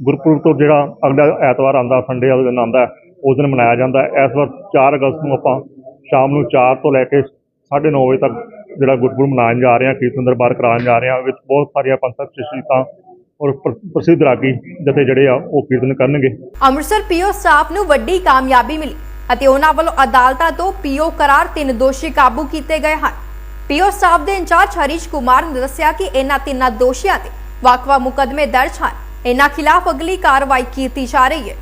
ਗੁਰਪੁਰਬ ਤੋਂ ਜਿਹੜਾ ਅਗਲਾ ਐਤਵਾਰ ਆਉਂਦਾ ਸੰਡੇ ਵਾਲੇ ਦਿਨ ਆਉਂਦਾ ਉਸ ਦਿਨ ਮਨਾਇਆ ਜਾਂਦਾ ਹੈ। ਇਸ ਵਾਰ 4 ਅਗਸਤ ਨੂੰ ਆਪਾਂ ਸ਼ਾਮ ਨੂੰ 4 ਤੋਂ ਲੈ ਕੇ 9:30 ਵਜੇ ਤੱਕ ਜਿਹੜਾ ਗੁਰਪੁਰਬ ਮਨਾਉਣ ਜਾ ਰਹੇ ਹਾਂ ਕੀਰਤਨ ਦਰਬਾਰ ਕਰਾਉਣ ਜਾ ਰਹੇ ਹਾਂ ਵਿੱਚ ਬਹੁਤ ਸਾਰੀਆਂ ਪੰਥਕ ਸ਼ਖਸੀਅਤਾਂ ਔਰ ਪ੍ਰ- ਪ੍ਰਸਿੱਧ ਰਾਗੀ ਜਥੇ ਜਿਹੜੇ ਆ ਉਹ ਕੀਰਤਨ ਕਰਨਗੇ ਅੰਮ੍ਰਿਤਸਰ ਪੀਓ ਸਟਾਫ ਨੂੰ ਵੱਡੀ ਕਾਮਯਾਬੀ ਮਿਲੀ ਅਤੇ ਉਹਨਾਂ ਵੱਲੋਂ ਅਦਾਲਤਾਂ ਤੋਂ ਪੀਓ ਕਰਾਰ ਤਿੰਨ ਦੋਸ਼ੀ ਕਾਬੂ ਕੀਤੇ ਗਏ ਹਨ। ਪੀਓ ਸਟਾਫ ਦੇ ਇੰਚਾਰਜ ਹਰੀਸ਼ ਕੁਮਾਰ ਨੇ ਦੱਸਿਆ ਕਿ ਇਹਨਾਂ ਤਿੰਨਾਂ ਦੋਸ਼ੀਆਂ ਤੇ ਵੱਖ-ਵੱਖ ਦਰਜ ਹਨ। ਇਹਨਾਂ ਖਿਲਾਫ ਅਗਲੀ ਕਾਰਵਾਈ ਕੀਤੀ ਜਾ ਰਹੀ ਹੈ।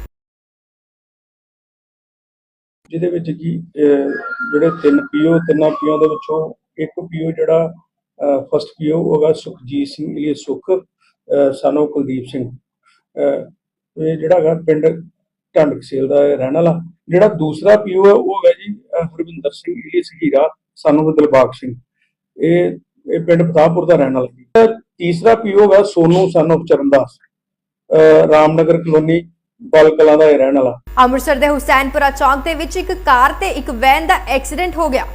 ਜਿਹਦੇ ਵਿੱਚ ਕੀ ਜਿਹੜੇ ਤਿੰਨ ਪੀਓ, ਤਿੰਨਾਂ ਪੀਓ ਦੇ ਵਿੱਚੋਂ ਇੱਕ ਪੀਓ ਜਿਹੜਾ ਫਸਟ ਪੀਓ ਹੋਗਾ ਸੁਖਜੀਤ ਸਿੰਘ ਇਹ ਸੁਖ ਸਾਨੂੰ ਕੁਲਦੀਪ ਸਿੰਘ। ਇਹ ਜਿਹੜਾ ਹੈਗਾ ਪਿੰਡ ਢੰਡ ਦਾ ਰਹਿਣ ਵਾਲਾ। ਜਿਹੜਾ ਦੂਸਰਾ ਪੀਓ ਹੈ, ਉਹ ਹੈਗਾ ਜੀ ਹਰਵਿੰਦਰ ਸਿੰਘ, ਇਹ ਸਹੀਰਾ ਸਾਨੂੰ ਦਿਲਬਾਗ ਸਿੰਘ। ਇਹ ਇਹ ਪਿੰਡ ਫਤਾਹਪੁਰ ਦਾ ਰਹਿਣ ਵਾਲਾ ਜੀ ਤੀਸਰਾ ਪੀਓ ਹੈਗਾ ਸੋਨੂ ਸਾਨੂੰ ਚਰਨਦਾਸ। ਰਾਮਨਗਰ ਕਲੋਨੀ ਬਲ ਦਾ ਰਹਿਣ ਵਾਲਾ। ਅੰਮ੍ਰਿਤਸਰ ਦੇ ਹੁਸੈਨਪੁਰਾ ਚੌਂਕ ਦੇ ਵਿੱਚ ਇੱਕ ਕਾਰ ਤੇ ਇੱਕ ਵੈਨ ਦਾ ਐਕਸੀਡੈਂਟ ਹੋ ਗਿਆ।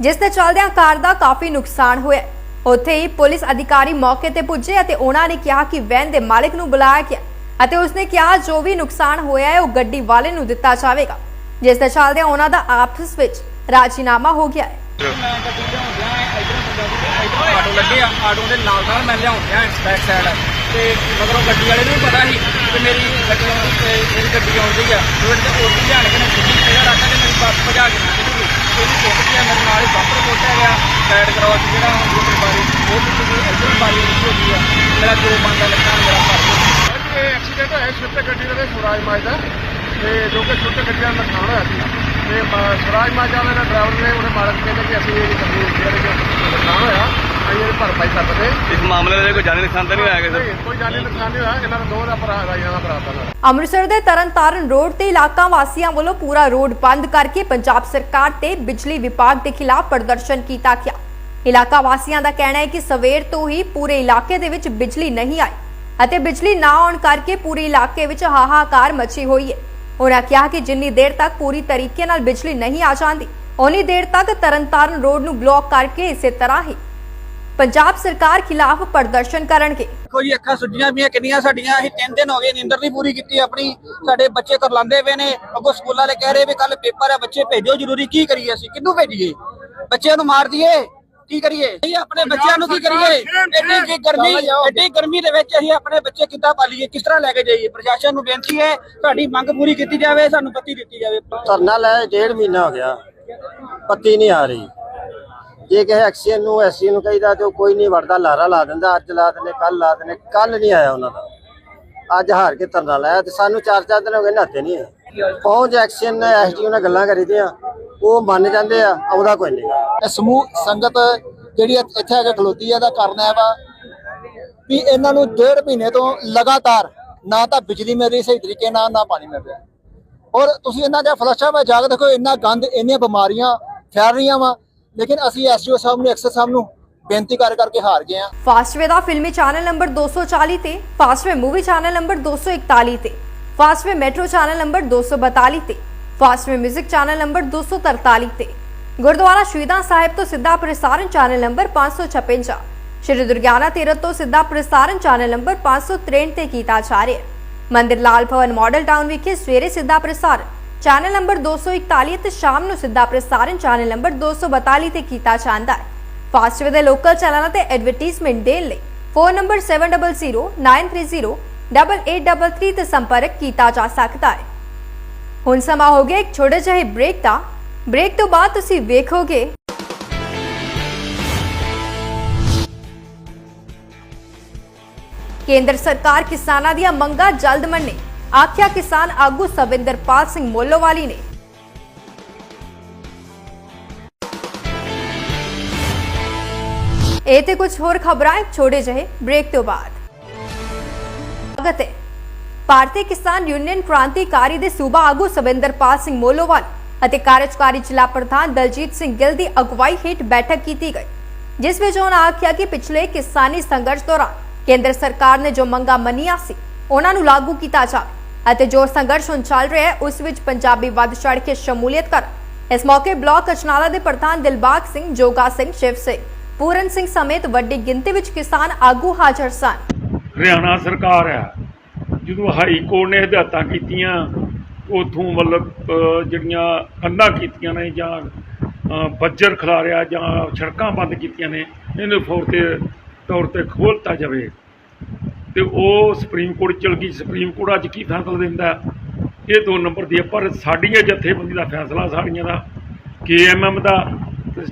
ਜਿਸ ਦੇ ਚੱਲਦਿਆਂ ਕਾਰ ਦਾ ਕਾਫੀ ਨੁਕਸਾਨ ਹੋਇਆ। ਉੱਥੇ ਹੀ ਪੁਲਿਸ ਅਧਿਕਾਰੀ ਮੌਕੇ ਤੇ ਪੁੱਜੇ ਅਤੇ ਉਹਨਾਂ ਨੇ ਕਿਹਾ ਕਿ ਵੈਨ ਦੇ ਮਾਲਕ ਨੂੰ ਬੁਲਾਇਆ ਗਿਆ ਅਤੇ ਉਸਨੇ ਕਿਹਾ, ਜੋ ਵੀ ਨੁਕਸਾਨ ਹੋਇਆ ਹੈ, ਉਹ ਗੱਡੀ ਵਾਲੇ ਨੂੰ ਦਿੱਤਾ ਜਾਵੇਗਾ। ਜਿਸ ਦੇ ਚੱਲਦਿਆਂ ਉਹਨਾਂ ਦਾ ਆਪਸ ਵਿੱਚ ਰਾਜੀਨਾਮਾ ਹੋ ਗਿਆ ਹੈ। ਆਟੋ ਲੱਗੇ ਆ ਆਟੋ ਦੇ ਨਾਲ ਨਾਲ ਮੈਂ ਲਿਆਉਂਦਿਆ ਬੈਕ ਸਾਈਡ ਤੇ ਮਗਰੋਂ ਗੱਡੀ ਵਾਲੇ ਨੂੰ ਵੀ ਪਤਾ ਸੀ ਕਿ ਮੇਰੀ ਗੱਡੀ ਆਉਂਦੀ ਤੇ ਮੇਰੀ ਗੱਡੀ ਆਉਂਦੀ ਆ। ਰੋਡ ਤੇ ਉਹ ਲਿਆਣ ਕੇ ਮੈਂ ਸਿੱਧੀ ਇਹਦਾ ਰਾਤਾ ਤੇ ਮੇਰੀ ਬੱਸ ਭਜਾ ਕੇ ਨਾ ਨਿਕਲੀ ਇਹਨੂੰ ਸੁੱਟ ਗਿਆ ਮੇਰੇ ਨਾਲ ਹੀ ਬੰਪਰ ਕੋਟਿਆ ਗਿਆ। ਸਾਈਡ ਕਰਾਸ ਜਿਹੜਾ ਹੁੰਦੀ ਹੈ ਬਾਰੀ ਉਹ ਵੀ ਤੁਸੀਂ ਇੱਧਰ ਬਾਰੀ ਹੋ ਗਈ ਆ। ਮੇਰਾ ਜੋ ਬੰਦਾ ਨੁਕਸਾਨ ਮੇਰਾ ਇਹ ਐਕਸੀਡੈਂਟ ਹੋਇਆ ਛੋਟੇ ਗੱਡੀ ਦਾ ਸੁਰਾਜ ਮਾਜ ਦਾ ਤੇ ਜੋ ਕਿ ਛੋਟੇ ਗੱਡੀ ਦਾ ਨੁਕਸਾਨ ਹੋਇਆ ਸੀ। ਤੇ ਸੁਰਾਜ ਮਾਜ ਵਾਲੇ ਦਾ ਡਰਾਈਵਰ ਨੇ ਉਹਨੇ ਮਾਲਕ ਕਹਿੰਦੇ ਕਿ ਅਸੀਂ ਇਹ ਗੱਡੀ ਜਿਹੜੇ ਕਿ ਨੁਕਸਾਨ ਹੋਇਆ। ਅਸੀਂ ਇਹ ਭਰਪਾਈ ਕਰ ਦਵੇ ਇਸ ਮਾਮਲੇ ਦੇ ਕੋਈ ਜਾਨੀ ਨੁਕਸਾਨ ਤਾਂ ਨਹੀਂ ਹੋਇਆ ਕਿਸੇ ਕੋਈ ਜਾਨੀ ਨੁਕਸਾਨ ਨਹੀਂ ਹੋਇਆ। ਇਹਨਾਂ ਦਾ ਦੋ ਦਾ ਭਰਾ ਦਾ ਦਾ ਦਾ ਅੰਮ੍ਰਿਤਸਰ ਦੇ ਤਰਨਤਾਰਨ ਰੋਡ ਤੇ ਇਲਾਕਾ ਵਾਸੀਆਂ ਵੱਲੋਂ ਪੂਰਾ ਰੋਡ ਬੰਦ ਕਰਕੇ ਪੰਜਾਬ ਸਰਕਾਰ ਤੇ ਬਿਜਲੀ ਵਿਭਾਗ ਦੇ ਖਿਲਾਫ ਪ੍ਰਦਰਸ਼ਨ ਕੀਤਾ ਗਿਆ। ਇਲਾਕਾ ਵਾਸੀਆਂ ਦਾ ਕਹਿਣਾ ਹੈ ਕਿ ਸਵੇਰ ਤੋਂ ਹੀ ਪੂਰੇ ਇਲਾਕੇ ਦੇ ਵਿੱਚ ਬਿਜਲੀ ਨਹੀਂ ਆਈ ਅਤੇ ਬਿਜਲੀ ਨਾ ਆਉਣ ਕਰਕੇ ਪੂਰੇ ਇਲਾਕੇ ਵਿੱਚ ਹਾਹਾਕਾਰ ਮਚੀ ਹੋਈ ਹੈ। ਉਹਨਾਂ ਕਿਹਾ ਕਿ ਜਿੰਨੀ ਦੇਰ ਤੱਕ ਪੂਰੀ ਤਰੀਕੇ ਨਾਲ ਬਿਜਲੀ ਨਹੀਂ ਆ ਜਾਂਦੀ ਉਨੀ ਦੇਰ ਤੱਕ ਤਰਨਤਾਰਨ ਰੋਡ ਨੂੰ ਬਲੌਕ ਕਰਕੇ ਇਸੇ ਤਰ੍ਹਾਂ ਹੀ ਪੰਜਾਬ ਸਰਕਾਰ ਖਿਲਾਫ ਪ੍ਰਦਰਸ਼ਨ ਕਰਨਗੇ। ਦੇਖੋ ਜੀ, ਅੱਖਾਂ ਸੁੱਜੀਆਂ ਪਈਆਂ, ਕਿੰਨੀਆਂ ਸਾਡੀਆਂ, ਅਸੀਂ ਤਿੰਨ ਦਿਨ ਹੋ ਗਏ ਨੀਂਦਰ ਨਹੀਂ ਪੂਰੀ ਕੀਤੀ ਆਪਣੀ। ਸਾਡੇ ਬੱਚੇ ਕਰਲਾਉਂਦੇ ਪਏ ਨੇ, ਅੱਗੋਂ ਸਕੂਲਾਂ ਵਾਲੇ ਕਹਿ ਰਹੇ ਵੀ ਕੱਲ ਪੇਪਰ ਹੈ ਬੱਚੇ ਭੇਜੋ ਜ਼ਰੂਰੀ, ਕੀ ਕਰੀਏ ਅਸੀਂ? ਕਿਹਨੂੰ ਭੇਜੀਏ? ਬੱਚਿਆਂ ਨੂੰ ਮਾਰ ਦਈਏ? ਕੀ ਕਰੀਏ? ਅਸੀਂ ਆਪਣੇ ਬੱਚਿਆਂ ਨੂੰ ਕੀ ਕਰੀਏ? ਐਡੀ ਕੀ ਗਰਮੀ ਐਡੀ ਗਰਮੀ ਦੇ ਵਿੱਚ ਅਸੀਂ ਆਪਣੇ ਬੱਚੇ ਕਿੱਦਾਂ ਪਾਲੀਏ? ਕਿਸ ਤਰ੍ਹਾਂ ਲੈ ਕੇ ਜਾਈਏ? ਪ੍ਰਸ਼ਾਸਨ ਨੂੰ ਬੇਨਤੀ ਹੈ ਸਾਡੀ ਮੰਗ ਪੂਰੀ ਕੀਤੀ ਜਾਵੇ ਸਾਨੂੰ ਬੱਤੀ ਦਿੱਤੀ ਜਾਵੇ। ਧਰਨਾ ਲੈ ਡੇਢ ਮਹੀਨਾ ਹੋ ਗਿਆ। ਪੱਤੀ ਨਹੀਂ ਆ ਰਹੀ। ਜੇ ਕਿਸੇ ਐਕਸੀਅਨ ਨੂੰ ਐਸੀ ਨੂੰ ਕਹੀਦਾ ਤੇ ਉਹ ਕੋਈ ਨਹੀਂ ਵੜਦਾ ਲਾਰਾ ਲਾ ਦਿੰਦਾ ਅੱਜ ਲਾ ਦਿੰਦੇ ਕੱਲ ਲਾ ਦਿੰਦੇ ਕੱਲ ਨਹੀਂ ਆਇਆ ਉਹਨਾਂ ਦਾ। ਅੱਜ ਹਾਰ ਕੇ ਧਰਨਾ ਲਾਇਆ ਤੇ ਸਾਨੂੰ ਚਾਰ ਚਾਰ ਦਿਨ ਹੋ ਗਏ ਨਹਾਤੇ ਨਹੀਂ ਪਹੁੰਚ ਐਕਸੀਅਨ ਨੇ ਐਸਡੀਓ ਨਾਲ ਗੱਲਾਂ ਕਰੀਦੀਆਂ ਉਹ ਮੰਨ ਜਾਂਦੇ ਆ ਆਉਂਦਾ ਕੋਈ ਨਹੀਂ। ਇਹ ਸਮੂਹ ਸੰਗਤ ਜਿਹੜੀ ਇੱਥੇ ਆ ਕੇ ਖਲੋਤੀ ਹੈ ਦਾ ਕਾਰਨ ਹੈ ਵਾ ਵੀ ਇਹਨਾਂ ਨੂੰ ਡੇਢ ਮਹੀਨੇ ਤੋਂ ਲਗਾਤਾਰ ਨਾ ਤਾਂ ਬਿਜਲੀ ਮਿਲ ਰਹੀ ਸਹੀ ਤਰੀਕੇ ਨਾਲ ਨਾ ਪਾਣੀ ਮਿਲ ਰਿਹਾ। ਔਰ ਤੁਸੀਂ ਇਹਨਾਂ ਦੇ ਫਲਸ਼ਾਂ ਵਿੱਚ ਜਾ ਕੇ ਦੇਖੋ ਇੰਨਾ ਗੰਦ ਇੰਨੀਆਂ ਬਿਮਾਰੀਆਂ ਫੈਲ ਰਹੀਆਂ ਵਾ। ਲੇਕਿਨ ਅਸੀਂ ਐਸਡੀਓ ਸਾਹਿਬ ਨੂੰ ਐਕਸਰ ਸਾਹਿਬ ਨੂੰ ਬੇਨਤੀ ਕਰ ਕਰਕੇ ਹਾਰ ਗਏ ਆ ਫਾਸਟਵੇ ਦਾ ਫਿਲਮੀ ਚੈਨਲ ਨੰਬਰ 240 ਤੇ ਫਾਸਟਵੇ ਮੂਵੀ ਚੈਨਲ ਨੰਬਰ 241 ਤੇ ਫਾਸਟਵੇ ਮੈਟਰੋ ਚੈਨਲ ਨੰਬਰ 242 ਤੇ। ਫਾਸਟਵੇ 뮤직 ਚੈਨਲ ਨੰਬਰ 243 ਤੇ। ਗੁਰਦੁਆਰਾ ਸ਼ਹੀਦਾਂ ਸਾਹਿਬ ਤੋਂ ਸਿੱਧਾ ਪ੍ਰਸਾਰਣ ਚੈਨਲ ਨੰਬਰ 556 ਸ਼੍ਰੀ ਦੁਰਗਿਆਨਾ ਤੀਰਥ ਤੋਂ ਸਿੱਧਾ ਪ੍ਰਸਾਰਣ ਚੈਨਲ ਨੰਬਰ 563 ਤੇ ਕੀਤਾ ਜਾ ਰਿਹਾ ਹੈ। ਮੰਦਿਰ ਲਾਲ ਭਵਨ ਮਾਡਲ ਟਾਊਨ ਵਿਖੇ ਸਵੇਰੇ ਸਿੱਧਾ ਪ੍ਰਸਾਰਣ। ਚੈਨਲ ਨੰਬਰ 241 ਤੇ ਸ਼ਾਮ ਨੂੰ ਸਿੱਧਾ ਪ੍ਰਸਾਰਣ ਚੈਨਲ ਨੰਬਰ 242 ਤੇ ਕੀਤਾ ਜਾਂਦਾ ਹੈ। ਫਾਸਟਵੇ ਦੇ ਲੋਕਲ ਚੈਨਲਾਂ ਤੇ ਐਡਵਰਟਾਈਜ਼ਮੈਂਟ ਦੇਣ ਲਈ ਫੋਨ ਨੰਬਰ 7009308833 ਤੇ ਸੰਪਰਕ ਕੀਤਾ ਜਾ ਸਕਦਾ ਹੈ। ਹੁਣ ਸਮਾਂ ਹੋ ਗਿਆ ਇੱਕ ਛੋਟੇ ਜਿਹੇ ਬ੍ਰੇਕ ਦਾ ਬ੍ਰੇਕ ਤੋਂ ਬਾਅਦ ਤੁਸੀਂ ਵੇਖੋਗੇ ਕੇਂਦਰ ਸਰਕਾਰ ਕਿਸਾਨਾਂ ਦੀਆਂ ਮੰਗਾਂ ਜਲਦ ਮੰਨੇ ਆਖਿਆ ਕਿਸਾਨ ਆਗੂ ਸਵਿੰਦਰਪਾਲ ਸਿੰਘ ਮੋਲੋਵਾਲੀ ਨੇ ਇਹ ਤੇ ਕੁਝ ਹੋਰ ਖਬਰਾਂ ਇੱਕ ਛੋਟੇ ਜਿਹੇ ਬ੍ਰੇਕ ਤੋਂ ਬਾਅਦ ਸਵਾਗਤ ਹੈ ਭਾਰਤੀ ਕਿਸਾਨ ਯੂਨੀਅਨ ਕ੍ਰਾਂਤੀਕਾਰੀ ਦੇ ਸੂਬਾ ਆਗੂ ਸਵਿੰਦਰਪਾਲ ਸਿੰਘ ਮੋਲੋਵਾਲ ਅਤੇ ਕਾਰਜਕਾਰੀ ਜ਼ਿਲ੍ਹਾ ਪ੍ਰਧਾਨ ਦਲਜੀਤ ਸਿੰਘ ਗਿੱਲ ਦੀ ਅਗਵਾਈ ਹੇਠ ਬੈਠਕ ਕੀਤੀ ਗਈ, ਜਿਸ ਵਿੱਚ ਉਹਨਾਂ ਆਖਿਆ ਕਿ ਪਿਛਲੇ ਕਿਸਾਨੀ ਸੰਘਰਸ਼ ਦੌਰਾਨ ਕੇਂਦਰ ਸਰਕਾਰ ਨੇ ਜੋ ਮੰਗਾਂ ਮੰਨੀਆਂ ਸੀ, ਉਹਨਾਂ ਨੂੰ ਲਾਗੂ ਕੀਤਾ ਜਾਵੇ ਅਤੇ ਜੋ ਸੰਘਰਸ਼ ਹੁਣ ਚੱਲ ਰਿਹਾ ਹੈ, ਉਸ ਵਿੱਚ ਪੰਜਾਬੀ ਵੱਧ ਚੜ ਕੇ ਸ਼ਮੂਲੀਅਤ ਕਰ ਇਸ ਮੌਕੇ ਬਲਾਕ ਅਚਨਾਲਾ ਦੇ ਪ੍ਰਧਾਨ ਦਿਲਬਾਗ ਸਿੰਘ, ਜੋਗਾ ਸਿੰਘ, ਸ਼ਿਵ ਸਿੰਘ, ਪੂਰਨ ਸਿੰਘ ਸਮੇਤ ਵੱਡੀ ਗਿਣਤੀ ਵਿੱਚ ਕਿਸਾਨ ਆਗੂ ਹਾਜ਼ਰ ਸਨ। ਹਰਿਆਣਾ ਸਰਕਾਰ ਹੈ ਜਦੋਂ ਹਾਈ ਕੋਰਟ ਨੇ ਹਦਾਇਤਾਂ ਕੀਤੀਆਂ, ਉਥੋਂ ਮਤਲਬ ਜਿਹੜੀਆਂ ਕੰਧਾਂ ਕੀਤੀਆਂ ਨੇ ਜਾਂ ਬੱਜਰ ਖਿਲਾਰਿਆ ਜਾਂ ਸੜਕਾਂ ਬੰਦ ਕੀਤੀਆਂ ਨੇ ਇਹਨੂੰ ਫੌਰ ਤੇ ਤੌਰ ਤੇ ਖੋਲ੍ਹਤਾ ਜਾਵੇ। ਤੇ ਉਹ ਸੁਪਰੀਮ ਕੋਰਟ ਚਲ ਗਈ। ਸੁਪਰੀਮ ਕੋਰਟ ਅੱਜ ਕੀ ਫੈਸਲਾ ਦਿੰਦਾ? ਇਹ ਦੋ ਨੰਬਰ ਦੀ ਹੈ ਪਰ ਸਾਡੀਆਂ ਜਥੇਬੰਦੀ ਦਾ ਫੈਸਲਾ ਸਾਡੀਆਂ ਦਾ ਕੇਐਮਐਮ ਦਾ ਤੇ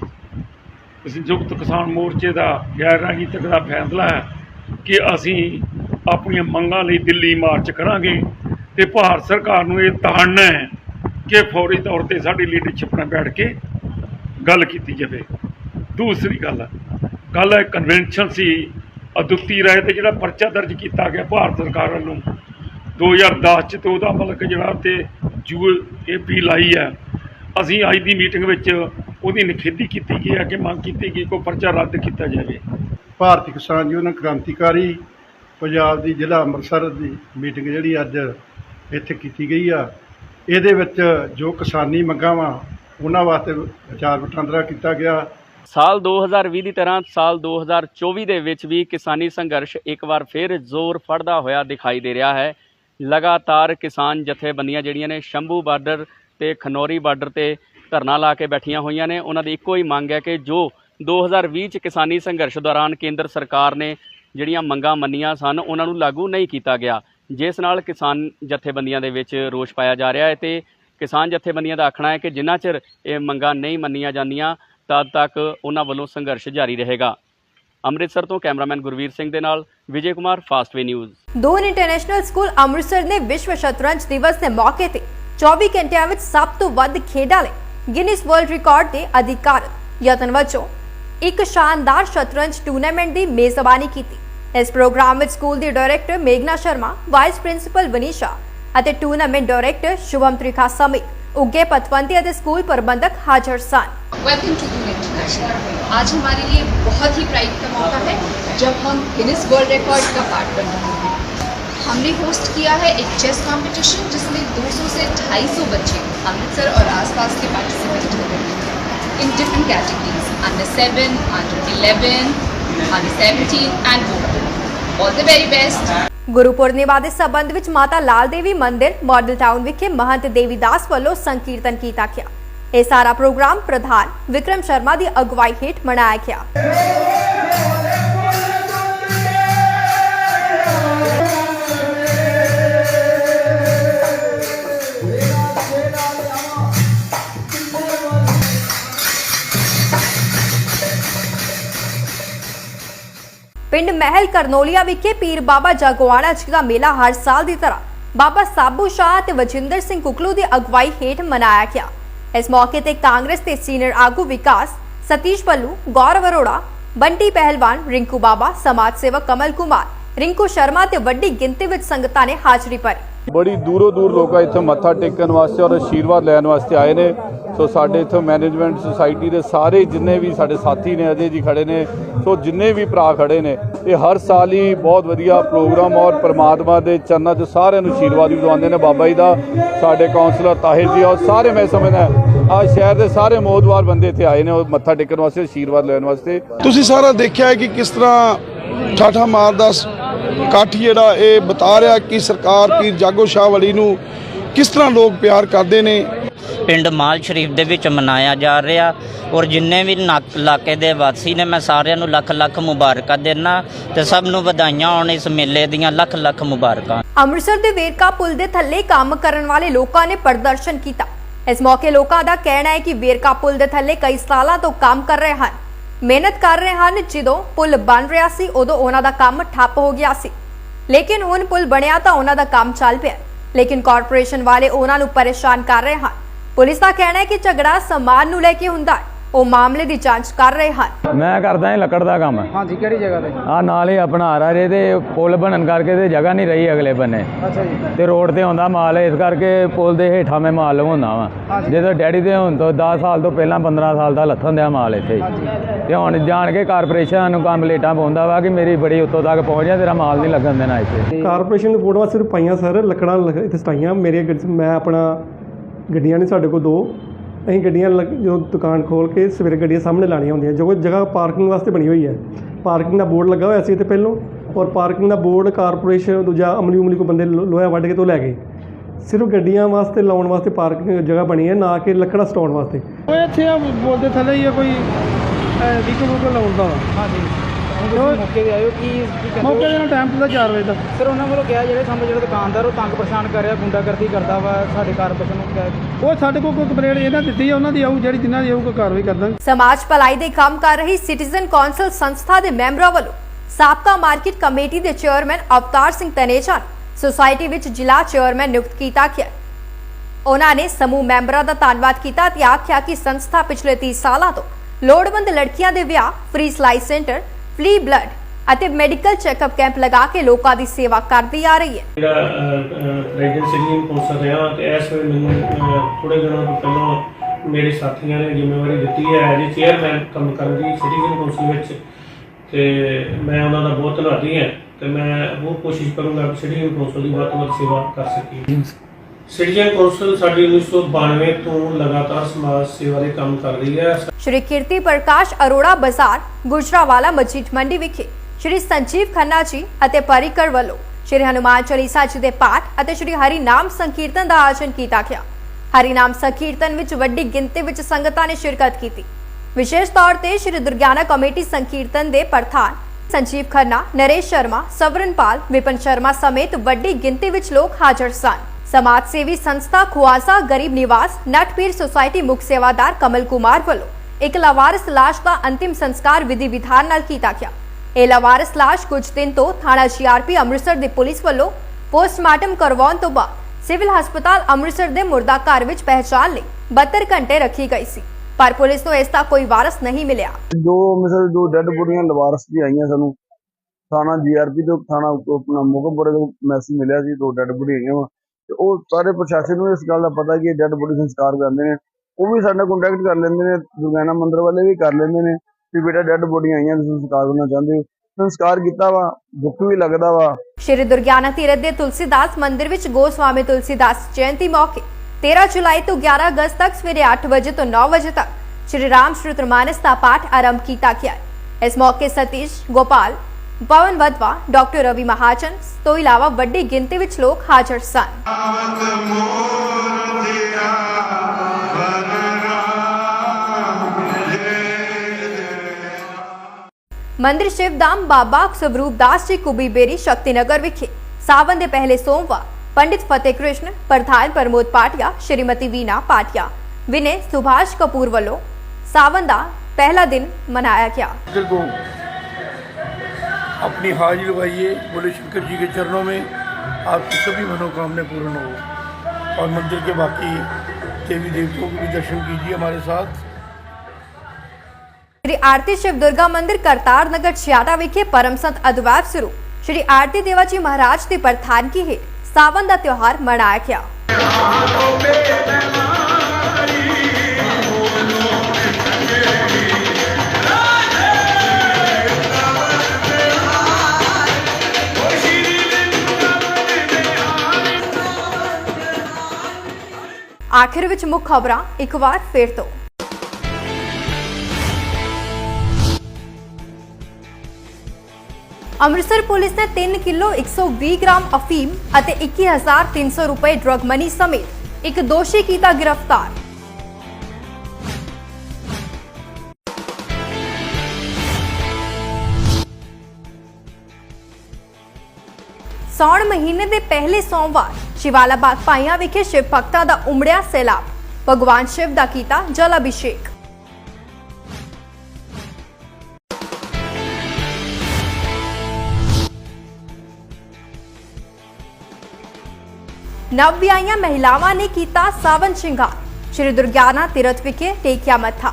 ਸੰਯੁਕਤ ਕਿਸਾਨ ਮੋਰਚੇ ਦਾ, ਗੈਰ ਰਾਜਨੀਤਿਕ ਦਾ ਫੈਸਲਾ ਹੈ ਕਿ ਅਸੀਂ ਆਪਣੀਆਂ ਮੰਗਾਂ ਲਈ ਦਿੱਲੀ ਮਾਰਚ ਕਰਾਂਗੇ ਤੇ ਭਾਰਤ ਸਰਕਾਰ ਨੂੰ ਇਹ ਤਾੜਨਾ ਹੈ ਕਿ ਫੌਰੀ ਤੌਰ ਤੇ ਸਾਡੀ ਲੀਡਰਸ਼ਿਪ ਨਾਲ ਬੈਠ ਕੇ ਗੱਲ ਕੀਤੀ ਜਾਵੇ। ਦੂਸਰੀ ਗੱਲ ਕੱਲ ਇੱਕ ਕਨਵੈਨਸ਼ਨ ਸੀ ਅਦੁੱਤੀ ਰਾਏ ਤੇ ਜਿਹੜਾ ਪਰਚਾ ਦਰਜ ਕੀਤਾ ਗਿਆ ਭਾਰਤ ਸਰਕਾਰ ਵੱਲੋਂ 2010 ਚ ਤੇ ਉਹਦਾ ਮਤਲਬ ਕਿ ਜਿਹੜਾ ਤੇ ਜੂ ਏਪੀ ਲਾਈ ਹੈ। ਅਸੀਂ ਅੱਜ ਦੀ ਮੀਟਿੰਗ ਵਿੱਚ ਉਹਦੀ ਨਿਖੇਧੀ ਕੀਤੀ ਗਈ ਹੈ ਕਿ ਮੰਗ ਕੀਤੀ ਗਈ ਕੋਈ ਪਰਚਾ ਰੱਦ ਕੀਤਾ ਜਾਵੇ। ਭਾਰਤੀ ਕਿਸਾਨ ਯੂਨੀਅਨ ਕ੍ਰਾਂਤੀਕਾਰੀ ਪੰਜਾਬ ਦੀ, ਜ਼ਿਲ੍ਹਾ ਅੰਮ੍ਰਿਤਸਰ ਦੀ ਮੀਟਿੰਗ ਜਿਹੜੀ ਅੱਜ ਇੱਥੇ ਕੀਤੀ ਗਈ ਆ। ਇਹਦੇ ਵਿੱਚ ਜੋ ਕਿਸਾਨੀ ਮੰਗਾਂ ਵਾ, ਉਹਨਾਂ ਵਾਸਤੇ ਵਿਚਾਰ ਵਟਾਂਦਰਾ ਕੀਤਾ ਗਿਆ। ਸਾਲ 2020 ਦੀ ਤਰ੍ਹਾਂ ਸਾਲ 2024 ਦੇ ਵਿੱਚ ਵੀ ਕਿਸਾਨੀ ਸੰਘਰਸ਼ ਇੱਕ ਵਾਰ ਫਿਰ ਜ਼ੋਰ ਫੜਦਾ ਹੋਇਆ ਦਿਖਾਈ ਦੇ ਰਿਹਾ ਹੈ। ਲਗਾਤਾਰ ਕਿਸਾਨ ਜਥੇਬੰਦੀਆਂ ਜਿਹੜੀਆਂ ਨੇ, ਸ਼ੰਭੂ ਬਾਰਡਰ ਤੇ ਖਨੌਰੀ ਬਾਰਡਰ ਤੇ ਧਰਨਾ ਲਾ ਕੇ ਬੈਠੀਆਂ ਹੋਈਆਂ ਨੇ। ਉਹਨਾਂ ਦੀ ਇੱਕੋ ਹੀ ਮੰਗ ਹੈ ਕਿ ਜੋ 2020 ਚ ਕਿਸਾਨੀ ਸੰਘਰਸ਼ ਦੌਰਾਨ ਕੇਂਦਰ ਸਰਕਾਰ ਨੇ ਜਿਹੜੀਆਂ ਮੰਗਾਂ ਮੰਨੀਆਂ ਸਨ, ਉਹਨਾਂ ਨੂੰ ਲਾਗੂ ਨਹੀਂ ਕੀਤਾ ਗਿਆ। ਜਿਸ ਨਾਲ ਕਿਸਾਨ ਜਥੇਬੰਦੀਆਂ ਦੇ ਵਿੱਚ ਰੋਸ਼ ਪਾਇਆ ਜਾ ਰਿਹਾ ਹੈ ਤੇ ਕਿਸਾਨ ਜਥੇਬੰਦੀਆਂ ਦਾ ਆਖਣਾ ਹੈ ਕਿ ਜਿੰਨਾ ਚਿਰ ਇਹ ਮੰਗਾਂ ਨਹੀਂ ਮੰਨੀਆਂ ਜਾਂਦੀਆਂ, ਤਦ ਤੱਕ ਉਹਨਾਂ ਵੱਲੋਂ ਸੰਘਰਸ਼ ਜਾਰੀ ਰਹੇਗਾ। ਅੰਮ੍ਰਿਤਸਰ ਤੋਂ ਕੈਮਰਾਮੈਨ ਗੁਰਵੀਰ ਸਿੰਘ ਦੇ ਨਾਲ Vijay Kumar Fastway news Doon international school Amritsar ਨੇ ਵਿਸ਼ਵ ਸ਼ਤਰੰਜ ਦਿਵਸ ਦੇ ਮੌਕੇ ਤੇ 24 ਘੰਟਿਆਂ ਵਿੱਚ ਸਭ ਤੋਂ ਵੱਧ ਖੇਡਾਂ ਲਈ ਗਿਨੀਜ਼ ਵਰਲਡ ਰਿਕਾਰਡ ਦੇ ਅਧਿਕਾਰਤ ਯਤਨ ਵਜੋਂ ਇੱਕ ਸ਼ਾਨਦਾਰ ਸ਼ਤਰੰਜ ਟੂਰਨਾਮੈਂਟ ਦੀ ਮੇਜ਼ਬਾਨੀ ਕੀਤੀ। ਇਸ ਪ੍ਰੋਗਰਾਮ ਵਿੱਚ ਸਕੂਲ ਦੀ director ਮੇਗਨਾ Sharma vice principal Vanisha ਅਤੇ ਟੂਰਨਾਮੈਂਟ ਡਾਇਰੈਕਟਰ ਸ਼ੁਭਮ ਤ੍ਰਿਖਾ ਸਮੇਤ ਉੱਗੇ ਪਤਵੰਤੀ ਅਤੇ ਸਕੂਲ ਪ੍ਰਬੰਧਕ ਹਾਜ਼ਰ ਸਨ वेलकम टू दून इंटरनेशनल आज हमारे लिए बहुत ही प्राइड का मौका है जब हम गिनीज वर्ल्ड रिकॉर्ड का पार्ट बन रहे हैं हमने होस्ट किया है एक चेस कंपटीशन जिसमें 200 से 250 बच्चे अमृतसर और आसपास के पार्टिसिपेट हो रहे हैं in different categories under seven under 11 on the 17th and 18th. All the very best. Guru Purnima ਦੇ ਸਬੰਧ ਵਿੱਚ ਮਾਤਾ ਲਾਲ ਦੇਵੀ ਮੰਦਿਰ, ਮਾਡਲ ਟਾਊਨ ਵਿਖੇ ਮਹੰਤ ਦੇਵੀਦਾਸ ਵੱਲੋਂ ਸੰਕੀਰਤਨ ਕੀਤਾ ਗਿਆ ਇਹ ਸਾਰਾ ਪ੍ਰੋਗਰਾਮ ਪ੍ਰਧਾਨ ਵਿਕਰਮ ਸ਼ਰਮਾ ਦੀ ਅਗਵਾਈ ਹੇਠ ਮਨਾਇਆ ਗਿਆ ਪਿੰਡ ਮਹਿਲ ਕਰਨੋਲੀਆ ਵਿਖੇ ਪੀਰ ਬਾਬਾ ਜਾਗੋਆਣਾ ਜੀ ਦਾ ਮੇਲਾ ਹਰ ਸਾਲ ਦੀ ਤਰ੍ਹਾਂ ਬਾਬਾ ਸਾਬੂ ਸ਼ਾਹ ਤੇ ਵਜਿੰਦਰ ਸਿੰਘ ਕੁਕਲੂ ਦੀ ਅਗਵਾਈ ਹੇਠ ਮਨਾਇਆ ਗਿਆ। ਇਸ ਮੌਕੇ ਤੇ ਕਾਂਗਰਸ ਦੇ ਸੀਨੀਅਰ ਆਗੂ ਵਿਕਾਸ, ਸਤੀਸ਼ ਪੱਲੂ ਗੌਰਵ ਅਰੋੜਾ, ਬੰਟੀ ਪਹਿਲਵਾਨ, ਰਿੰਕੂ ਬਾਬਾ, ਸਮਾਜ ਸੇਵਕ ਕਮਲ ਕੁਮਾਰ, ਰਿੰਕੂ ਸ਼ਰਮਾ ਤੇ ਵੱਡੀ ਗਿਣਤੀ ਵਿੱਚ ਸੰਗਤਾਂ ਨੇ ਹਾਜ਼ਰੀ ਭਰੀ। ਬੜੀ ਦੂਰੋਂ ਦੂਰ ਲੋਕਾਂ ਇੱਥੇ ਮੱਥਾ ਟੇਕਣ ਵਾਸਤੇ ਔਰ ਆਸ਼ੀਰਵਾਦ ਲੈਣ ਵਾਸਤੇ ਆਏ ਨੇ। ਸੋ ਸਾਡੇ ਇੱਥੇ ਮੈਨੇਜਮੈਂਟ ਸੁਸਾਇਟੀ ਦੇ ਸਾਰੇ ਜਿੰਨੇ ਵੀ ਸਾਡੇ ਸਾਥੀ ਨੇ, ਅਜੇ ਜੀ ਖੜੇ ਨੇ, ਸੋ ਜਿੰਨੇ ਵੀ ਭਰਾ ਖੜੇ ਨੇ, ਇਹ ਹਰ ਸਾਲ ਹੀ ਬਹੁਤ ਵਧੀਆ ਪ੍ਰੋਗਰਾਮ ਔਰ ਪਰਮਾਤਮਾ ਦੇ ਚਰਨਾਂ 'ਚ ਸਾਰਿਆਂ ਨੂੰ ਆਸ਼ੀਰਵਾਦ ਵੀ ਦਵਾਉਂਦੇ ਨੇ। ਬਾਬਾ ਜੀ ਦਾ, ਸਾਡੇ ਕਾਉਂਸਲਰ ਤਾਹਿਰ ਜੀ ਔਰ ਸਾਰੇ ਮੈਂ ਸਮਝਦਾ ਆ ਸ਼ਹਿਰ ਦੇ ਸਾਰੇ ਮੋਦਵਾਰ ਬੰਦੇ ਇੱਥੇ ਆਏ ਨੇ ਉਹ ਮੱਥਾ ਟੇਕਣ ਵਾਸਤੇ ਆਸ਼ੀਰਵਾਦ ਲੈਣ ਵਾਸਤੇ। ਤੁਸੀਂ ਸਾਰਾ ਦੇਖਿਆ ਹੈ ਕਿ ਕਿਸ ਤਰ੍ਹਾਂ ਠਾਠਾ ਮਾਰਦਾ ਇਕੱਠ ਜਿਹੜਾ ਇਹ ਬਤਾ ਰਿਹਾ ਕਿ ਸਰਕਾਰ ਪੀਰ ਜਾਗੋ ਸ਼ਾਹ ਵਲੀ ਨੂੰ ਕਿਸ ਤਰ੍ਹਾਂ ਲੋਕ ਪਿਆਰ ਕਰਦੇ ਨੇ? ਪਿੰਡ ਮਾਲ ਸ਼ਰੀਫ ਦੇ ਵਿੱਚ ਮਨਾਇਆ ਜਾ ਰਿਹਾ ਔਰ ਜਿੰਨੇ ਵੀ ਨਾਕ- ਇਲਾਕੇ ਦੇ ਵਾਸੀ ਨੇ ਮੈਂ ਸਾਰਿਆਂ ਨੂੰ ਲੱਖ ਲੱਖ ਮੁਬਾਰਕਾਂ ਦੇਣਾ ਤੇ ਸਭ ਨੂੰ ਵਧਾਈਆਂ ਹੋਣ ਇਸ ਮੇਲੇ ਦੀਆਂ ਲੱਖ ਲੱਖ ਮੁਬਾਰਕਾਂ। ਅੰਮ੍ਰਿਤਸਰ ਦੇ ਵੇਰਕਾ ਪੁਲ ਦੇ ਥੱਲੇ ਕੰਮ ਕਰਨ ਵਾਲੇ ਲੋਕਾਂ ਨੇ ਪ੍ਰਦਰਸ਼ਨ ਕੀਤਾ। ਇਸ ਮੌਕੇ ਲੋਕਾਂ ਦਾ ਕਹਿਣਾ ਹੈ ਕਿ ਵੇਰਕਾ ਪੁਲ ਦੇ ਥੱਲੇ ਕਈ ਸਾਲਾਂ ਤੋਂ ਕੰਮ ਕਰ ਰਹੇ ਹਨ। ਮਿਹਨਤ ਕਰ ਰਹੇ ਹਨ। ਜਦੋਂ ਪੁਲ ਬਣ ਰਿਹਾ ਸੀ, ਉਦੋਂ ਉਹਨਾਂ ਦਾ ਕੰਮ ਠੱਪ ਹੋ ਗਿਆ ਸੀ। ਲੇਕਿਨ ਹੁਣ ਪੁਲ ਬਣਿਆ ਤਾਂ ਉਹਨਾਂ ਦਾ ਕੰਮ ਚੱਲ ਪਿਆ। ਲੇਕਿਨ ਕਾਰਪੋਰੇਸ਼ਨ ਵਾਲੇ ਉਹਨਾਂ ਨੂੰ ਪਰੇਸ਼ਾਨ ਕਰ ਰਹੇ ਹਨ। ਪੁਲਿਸ ਦਾ ਕਹਿਣਾ ਹੈ ਕਿ ਝਗੜਾ ਸਮਾਨ ਨੂੰ ਲੈ ਕੇ ਹੁੰਦਾ ਹੈ। ਉਹ ਮਾਮਲੇ ਦੀ ਜਾਂਚ ਕਰ ਰਹੇ ਹਨ। ਮੈਂ ਕਰਦਾ ਹਾਂ ਲੱਕੜ ਦਾ ਕੰਮ। ਹਾਂਜੀ ਕਿਹੜੀ ਜਗ੍ਹਾ ਤੇ? ਆ ਨਾਲ ਹੀ ਆਪਣਾ ਆ ਰਿਹਾ ਤੇ ਪੁਲ ਬਣਨ ਕਰਕੇ ਤੇ ਜਗ੍ਹਾ ਨਹੀਂ ਰਹੀ ਅਗਲੇ ਬੰਨੇ। ਅੱਛਾ ਜੀ। ਤੇ ਰੋਡ ਤੇ ਆਉਂਦਾ ਮਾਲ ਇਸ ਕਰਕੇ ਪੁਲ ਦੇ ਹੇਠਾਂ ਮੈਂ ਮਾਲ ਲਵਾਉਂਦਾ ਵਾਂ। ਜਦੋਂ ਡੈਡੀ ਦੇ ਹੁਣ ਤੋਂ 10 ਸਾਲ ਤੋਂ ਪਹਿਲਾਂ 15 ਸਾਲ ਦਾ ਲੱਥਣ ਦਿਆ ਮਾਲ ਇੱਥੇ। ਤੇ ਹੁਣ ਜਾਣ ਕੇ ਕਾਰਪੋਰੇਸ਼ਨ ਨੂੰ ਕੰਮ ਲੇਟਾਂ ਪਾਉਂਦਾ ਵਾ ਕਿ ਮੇਰੀ ਬੜੀ ਉੱਤੋਂ ਤੱਕ ਪਹੁੰਚ ਜਾ ਤੇਰਾ ਮਾਲ ਨਹੀਂ ਲੱਗਣ ਦੇਣਾ ਇੱਥੇ। ਕਾਰਪੋਰੇਸ਼ਨ ਨੂੰ ਫੋਟੋਆਂ ਸਿਰਫ ਪਾਈਆਂ ਸਰ ਲੱਕੜਾਂ ਇੱਥੇ ਸਟਾਈਆਂ। ਗੱਡ- ਮੈਂ ਆਪਣਾ ਗੱਡੀਆਂ ਨੇ ਸਾਡੇ ਕੋਲ ਦੋ। ਅਸੀਂ ਗੱਡੀਆਂ ਲੱਗ- ਜਦੋਂ ਦੁਕਾਨ ਖੋਲ ਕੇ ਸਵੇਰੇ ਗੱਡੀਆਂ ਸਾਹਮਣੇ ਲਾਣੀਆਂ ਹੁੰਦੀਆਂ ਜੋ ਜਗ੍ਹਾ ਪਾਰਕਿੰਗ ਵਾਸਤੇ ਬਣੀ ਹੋਈ ਹੈ। ਪਾਰਕਿੰਗ ਦਾ ਬੋਰਡ ਲੱਗਾ ਹੋਇਆ ਸੀ ਇੱਥੇ ਪਹਿਲੋਂ ਔਰ ਪਾਰਕਿੰਗ ਦਾ ਬੋਰਡ ਕਾਰਪੋਰੇਸ਼ਨ ਦੂਜਾ ਅਮਲੀ ਉਮਲੀ ਕੋ ਬੰਦੇ ਲੋ- ਲੋਹਾ ਵੱਢ ਕੇ ਤੋਂ ਲੈ ਗਏ। ਸਿਰਫ ਗੱਡੀਆਂ ਵਾਸਤੇ ਲਾਉਣ ਵਾਸਤੇ ਪਾਰਕਿੰਗ ਜਗ੍ਹਾ ਬਣੀ ਹੈ ਨਾ ਕਿ ਲੱਕੜਾਂ ਸਟਾਉਣ ਵਾਸਤੇ। ਉਹ ਇੱਥੇ ਆ ਬੋਲਦੇ ਥੱਲੇ ਹੀ ਆ ਕੋਈ ਵੀਕਲ ਵੂਕਲ ਲਾਉਂਦਾ ਹਾਂਜੀ ਮੌਕੇ ਤੇ ਆਇਓ ਕੀ ਮੌਕੇ ਦੇ ਨਾਲ ਟਾਈਮ ਤਾਂ 4 ਵਜੇ ਦਾ ਸਰ ਉਹਨਾਂ ਵੱਲੋਂ ਕਿਹਾ ਜਿਹੜੇ ਸਾਹਮਣੇ ਜਿਹੜਾ ਦੁਕਾਨਦਾਰ ਉਹ ਤੰਗ ਪਰੇਸ਼ਾਨ ਕਰ ਰਿਹਾ ਗੁੰਡਾਗਰਦੀ ਕਰਦਾ ਵਾ ਸਾਡੇ ਕਾਰਪੋਰੇਸ਼ਨ ਨੂੰ ਕਿਹਾ ਉਹ ਸਾਡੇ ਕੋਲ ਕੋਈ ਕੰਪਲੇਂਟ ਇਹਨਾਂ ਦਿੱਤੀ ਆ ਉਹਨਾਂ ਦੀ ਆਊ ਜਿਹੜੀ ਜਿਨ੍ਹਾਂ ਦੀ ਆਊ ਕੋਈ ਕਾਰਵਾਈ ਕਰ ਦਾਂਗੇ। ਸਮਾਜ ਭਲਾਈ ਦੇ ਕੰਮ ਕਰ ਰਹੀ ਸਿਟੀਜ਼ਨ ਕੌਂਸਲ ਸੰਸਥਾ ਦੇ ਮੈਂਬਰਾਂ ਵੱਲੋਂ ਸਾਬਕਾ ਮਾਰਕੀਟ ਕਮੇਟੀ ਦੇ ਚੇਅਰਮੈਨ ਅਵਤਾਰ ਸਿੰਘ ਤਨੇਜਾ ਨੂੰ ਸੁਸਾਇਟੀ ਵਿੱਚ ਜ਼ਿਲ੍ਹਾ ਚੇਅਰਮੈਨ ਨਿਯੁਕਤ ਕੀਤਾ ਗਿਆ। ਉਹਨਾਂ ਨੇ ਸਮੂਹ ਮੈਂਬਰਾਂ ਦਾ ਧੰਨਵਾਦ ਕੀਤਾ ਤੇ ਆਖਿਆ ਕਿ ਸੰਸਥਾ ਪਿਛਲੇ 30 ਸਾਲਾਂ ਤੋਂ ਲੋੜਵੰਦ ਲੜਕੀਆਂ ਦੇ ਵਿਆਹ ਫ੍ਰੀ ਸਲਾਈ ਸੈਂਟਰ ਫ੍ਰੀ ਬਲੱਡ ਅਤੇ ਮੈਡੀਕਲ ਚੈੱਕਅਪ ਕੈਂਪ ਲਗਾ ਕੇ ਲੋਕਾਂ ਦੀ ਸੇਵਾ ਕਰਦੀ ਆ ਰਹੀ ਹੈ। ਜਿਹੜਾ ਪ੍ਰੈਜ਼ੀਡੈਂਟ ਸਿਟੀਜ਼ਨ ਕੌਂਸਲ ਰਿਹਾ ਤੇ ਇਸ ਵੇਲੇ ਮੈਨੂੰ ਥੋੜੇ ਦਿਨਾਂ ਤੋਂ ਪਹਿਲਾਂ ਮੇਰੇ ਸਾਥੀਆਂ ਨੇ ਜ਼ਿੰਮੇਵਾਰੀ ਦਿੱਤੀ ਹੈ ਐਜ ਚੇਅਰਮੈਨ ਕੰਮ ਕਰਨ ਦੀ ਸਿਟੀਜ਼ਨ ਕੌਂਸਲ ਵਿੱਚ ਤੇ ਮੈਂ ਉਹਨਾਂ ਦਾ ਬਹੁਤ ਧੰਨਵਾਦੀ ਹਾਂ ਤੇ ਮੈਂ ਬਹੁਤ ਕੋਸ਼ਿਸ਼ ਕਰੂੰਗਾ ਕਿ ਸਿਟੀਜ਼ਨ ਕੌਂਸਲ ਦੀ ਵੱਧ ਤੋਂ ਵੱਧ ਸੇਵਾ ਕਰ ਸਕੀਏ। ਸਿਟੀਜ਼ਨ ਕੌਂਸਲ ਸਾਡੀ 1992 ਤੋਂ ਲਗਾਤਾਰ ਸਮਾਜ ਸੇਵਾ ਦੇ ਕੰਮ ਕਰ ਰਹੀ ਹੈ। ਸ਼੍ਰੀ ਕੀਰਤੀ ਪ੍ਰਕਾਸ਼ ਅਰੋੜਾ ਬਾਜ਼ਾਰ, ਗੁਜਰਾਵਾਲਾ ਮਸਜਿਦ ਮੰਡੀ ਵਿਖੇ, ਸ਼੍ਰੀ ਸੰਜੀਵ ਖੰਨਾ ਜੀ ਅਤੇ ਪਰਿਕਰ ਵੱਲੋਂ ਸ਼੍ਰੀ ਹਨੂਮਾਨ ਚਾਲੀਸਾ ਜੀ ਦੇ ਪਾਠ ਅਤੇ ਸ਼੍ਰੀ ਹਰੀ ਨਾਮ ਸੰਕੀਰਤਨ ਦਾ ਆਯੋਜਨ ਕੀਤਾ ਗਿਆ। ਹਰੀ ਨਾਮ ਸੰਕੀਰਤਨ ਵਿੱਚ ਵੱਡੀ ਗਿਣਤੀ ਵਿੱਚ ਸੰਗਤਾਂ ਨੇ ਸ਼ਿਰਕਤ ਕੀਤੀ। ਵਿਸ਼ੇਸ਼ ਤੌਰ ਤੇ ਸ਼੍ਰੀ ਦੁਰਗਿਆਨਾ ਕਮੇਟੀ ਸੰਕੀਰਤਨ ਦੇ ਪ੍ਰਧਾਨ ਸੰਜੀਵ ਖੰਨਾ, ਨਰੇਸ਼ ਸ਼ਰਮਾ ਸਵਰਨਪਾਲ ਵਿਪਨ ਸ਼ਰਮਾ ਸਮੇਤ ਵੱਡੀ ਗਿਣਤੀ ਵਿੱਚ ਲੋਕ ਹਾਜ਼ਰ ਸਨ। ਸਮਾਜ ਸੇਵੀ ਸੰਸਥਾ ਖੁਆਜ਼ਾ ਗਰੀਬ ਨਿਵਾਸ, ਨਟਪੀਰ ਸੁਸਾਇਟੀ ਮੁਖ ਸੇਵਾਦਾਰ ਕਮਲ ਕੁਮਾਰ ਵੱਲੋਂ ਇੱਕ ਲਾਵਾਰਿਸ ਲਾਸ਼ ਦਾ ਅੰਤਿਮ ਸੰਸਕਾਰ ਵਿਧੀ ਵਿਧਾਨ ਨਾਲ ਕੀਤਾ ਗਿਆ। ਇਹ ਲਾਵਾਰਿਸ ਲਾਸ਼ ਕੁਝ ਦਿਨ ਤੋਂ ਥਾਣਾ ਜੀਆਰਪੀ ਅੰਮ੍ਰਿਤਸਰ ਦੀ ਪੁਲਿਸ ਵੱਲੋਂ ਪੋਸਟਮਾਰਟਮ ਕਰਵਾਉਣ ਤੋਂ ਬਾਅਦ ਸਿਵਲ ਹਸਪਤਾਲ ਅੰਮ੍ਰਿਤਸਰ ਦੇ ਮੁਰਦਾ ਘਰ ਵਿੱਚ ਪਹਿਚਾਣ ਲਈ 72 ਘੰਟੇ ਰੱਖੀ ਗਈ ਸੀ। ਪਰ ਪੁਲਿਸ ਨੂੰ ਇਸ ਦਾ ਕੋਈ ਵਾਰਸ ਨਹੀਂ ਮਿਲਿਆ। ਜੋ ਮਿਸਲ ਦੋ ਡੈੱਡ ਬੋਡੀਆਂ ਲਵਾਰਸ ਦੀ ਆਈਆਂ ਸਾਨੂੰ, ਥਾਣਾ ਜੀਆਰਪੀ ਤੋਂ ਥਾਣਾ ਆਪਣਾ ਮੋਗਮਪੁਰੇ ਤੋਂ ਮੈਸੇਜ ਮਿਲਿਆ ਸੀ, ਦੋ ਡੈੱਡ ਬੋਡੀ ਆਈਆਂ ਤੇ ਉਹ ਸਾਰੇ ਪ੍ਰਸ਼ਾਸਨ ਨੂੰ ਇਸ ਗੱਲ ਦਾ ਪਤਾ ਕਿ ਇਹ ਬੋਡੀ ਸੰਸਕਾਰ ਕਰਦੇ ਨੇ। ਉਹ ਵੀ ਸਾਡੇ ਕੰਟੈਕਟ ਕਰ ਲੈਂਦੇ ਨੇ, ਦੁਰਗਿਆਨਾ ਮੰਦਿਰ ਵਾਲੇ ਵੀ ਕਰ ਲੈਂਦੇ ਨੇ ਵੀ ਬੇਟਾ ਡੈੱਡ ਬੋਡੀਆਂ ਆਈਆਂ, ਤੁਸੀਂ ਸੰਸਕਾਰ ਕਰਨਾ ਚਾਹੁੰਦੇ ਹੋ। ਸੰਸਕਾਰ ਕੀਤਾ ਵਾ, ਦੁੱਖ ਵੀ ਲੱਗਦਾ ਵਾ। ਸ਼੍ਰੀ ਦੁਰਗਿਆਨਾ ਤੀਰਥ ਦੇ ਤੁਲਸੀਦਾਸ ਮੰਦਿਰ ਵਿੱਚ ਗੋਸਵਾਮੀ ਤੁਲਸੀਦਾਸ ਜਯੰਤੀ ਮੌਕੇ 13 ਜੁਲਾਈ ਤੋਂ 11 ਅਗਸਤ ਤੱਕ ਸਵੇਰੇ 8 ਵਜੇ ਤੋਂ 9 ਵਜੇ ਤੱਕ ਸ਼੍ਰੀ ਰਾਮ ਸ਼੍ਰੁਤਮਾਨਸ ਦਾ ਪਾਠ ਆਰੰਭ ਕੀਤਾ ਗਿਆ। ਇਸ ਮੌਕੇ ਸਤੀਸ਼ ਗੋਪਾਲ ਪਵਨ ਵਧਵਾ ਡਾਕਟਰ ਰਵੀ ਮਹਾਜਨ ਤੋਂ ਇਲਾਵਾ ਵੱਡੀ ਗਿਣਤੀ ਵਿੱਚ ਲੋਕ ਹਾਜ਼ਰ ਸਨ ਮੰਦਿਰ ਸ਼ਿਵਦਾਮ ਬਾਬਾ ਸਵਰੂਪ ਦਾਸ ਜੀ ਕੁਬੀ ਬੇਰੀ ਸ਼ਕਤੀ ਨਗਰ ਵਿਖੇ ਸਾਵਨ ਦੇ ਪਹਿਲੇ ਸੋਮਵਾਰ ਪੰਡਿਤ ਫਤਿਹ ਕ੍ਰਿਸ਼ਨ ਪ੍ਰਧਾਨ ਪ੍ਰਮੋਦ ਪਾਟਿਆ ਸ਼੍ਰੀਮਤੀ ਵੀਨਾ ਪਾਟਿਆ ਵਿਨੇ ਸੁਭਾਸ਼ ਕਪੂਰ ਵੱਲੋਂ ਸਾਵਨ ਦਾ ਪਹਿਲਾ ਦਿਨ ਮਨਾਇਆ ਗਿਆ अपनी हाजिर लगाइए बोले शंकर जी के चरणों में आपकी सभी मनोकामनाएँ पूर्ण हो। और मंदिर के बाकी देवी देवताओं के भी दर्शन कीजिए हमारे साथ। श्री आरती शिव दुर्गा मंदिर करतार नगर छियाटा विखे परम संत अद्वैत शुरू श्री आरती देवा जी महाराज की प्रधानगी हेठ सावन का त्योहार मनाया गया। ਆਖਿਰ ਵਿੱਚ ਮੁੱਖ ਖਬਰਾਂ ਇੱਕ ਵਾਰ ਫੇਰ ਤੋਂ। ਅੰਮ੍ਰਿਤਸਰ ਪੁਲਿਸ ਨੇ 3 ਕਿਲੋ 120 ਗ੍ਰਾਮ ਅਫੀਮ ਅਤੇ 21300 ਰੁਪਏ ਡਰਗ ਮਨੀ ਸਮੇਤ ਇੱਕ ਦੋਸ਼ੀ ਕੀਤਾ ਗ੍ਰਿਫਤਾਰ। ਸੌਣ ਮਹੀਨੇ ਦੇ ਪਹਿਲੇ ਸੋਮਵਾਰ ਸ਼ਿਵਾਲਾ ਬਾਗ ਪਾਈਆਂ ਵਿਖੇ ਸ਼ਿਵ ਭਗਤਾਂ ਦਾ ਉਮੜਿਆ ਸੈਲਾਬ। ਭਗਵਾਨ ਸ਼ਿਵ ਦਾ ਕੀਤਾ ਜਲ ਅਭਿਸ਼ੇਕ ਨਵ ਵਿਆਹੀਆਂ ਮਹਿਲਾਵਾਂ ਨੇ ਕੀਤਾ ਸਾਵਨ ਸ਼ਿੰਗਾਰ। ਸ਼੍ਰੀ ਦੁਰਗਿਆਨਾ ਤੀਰਥ ਵਿਖੇ ਟੇਕਿਆ ਮੱਥਾ।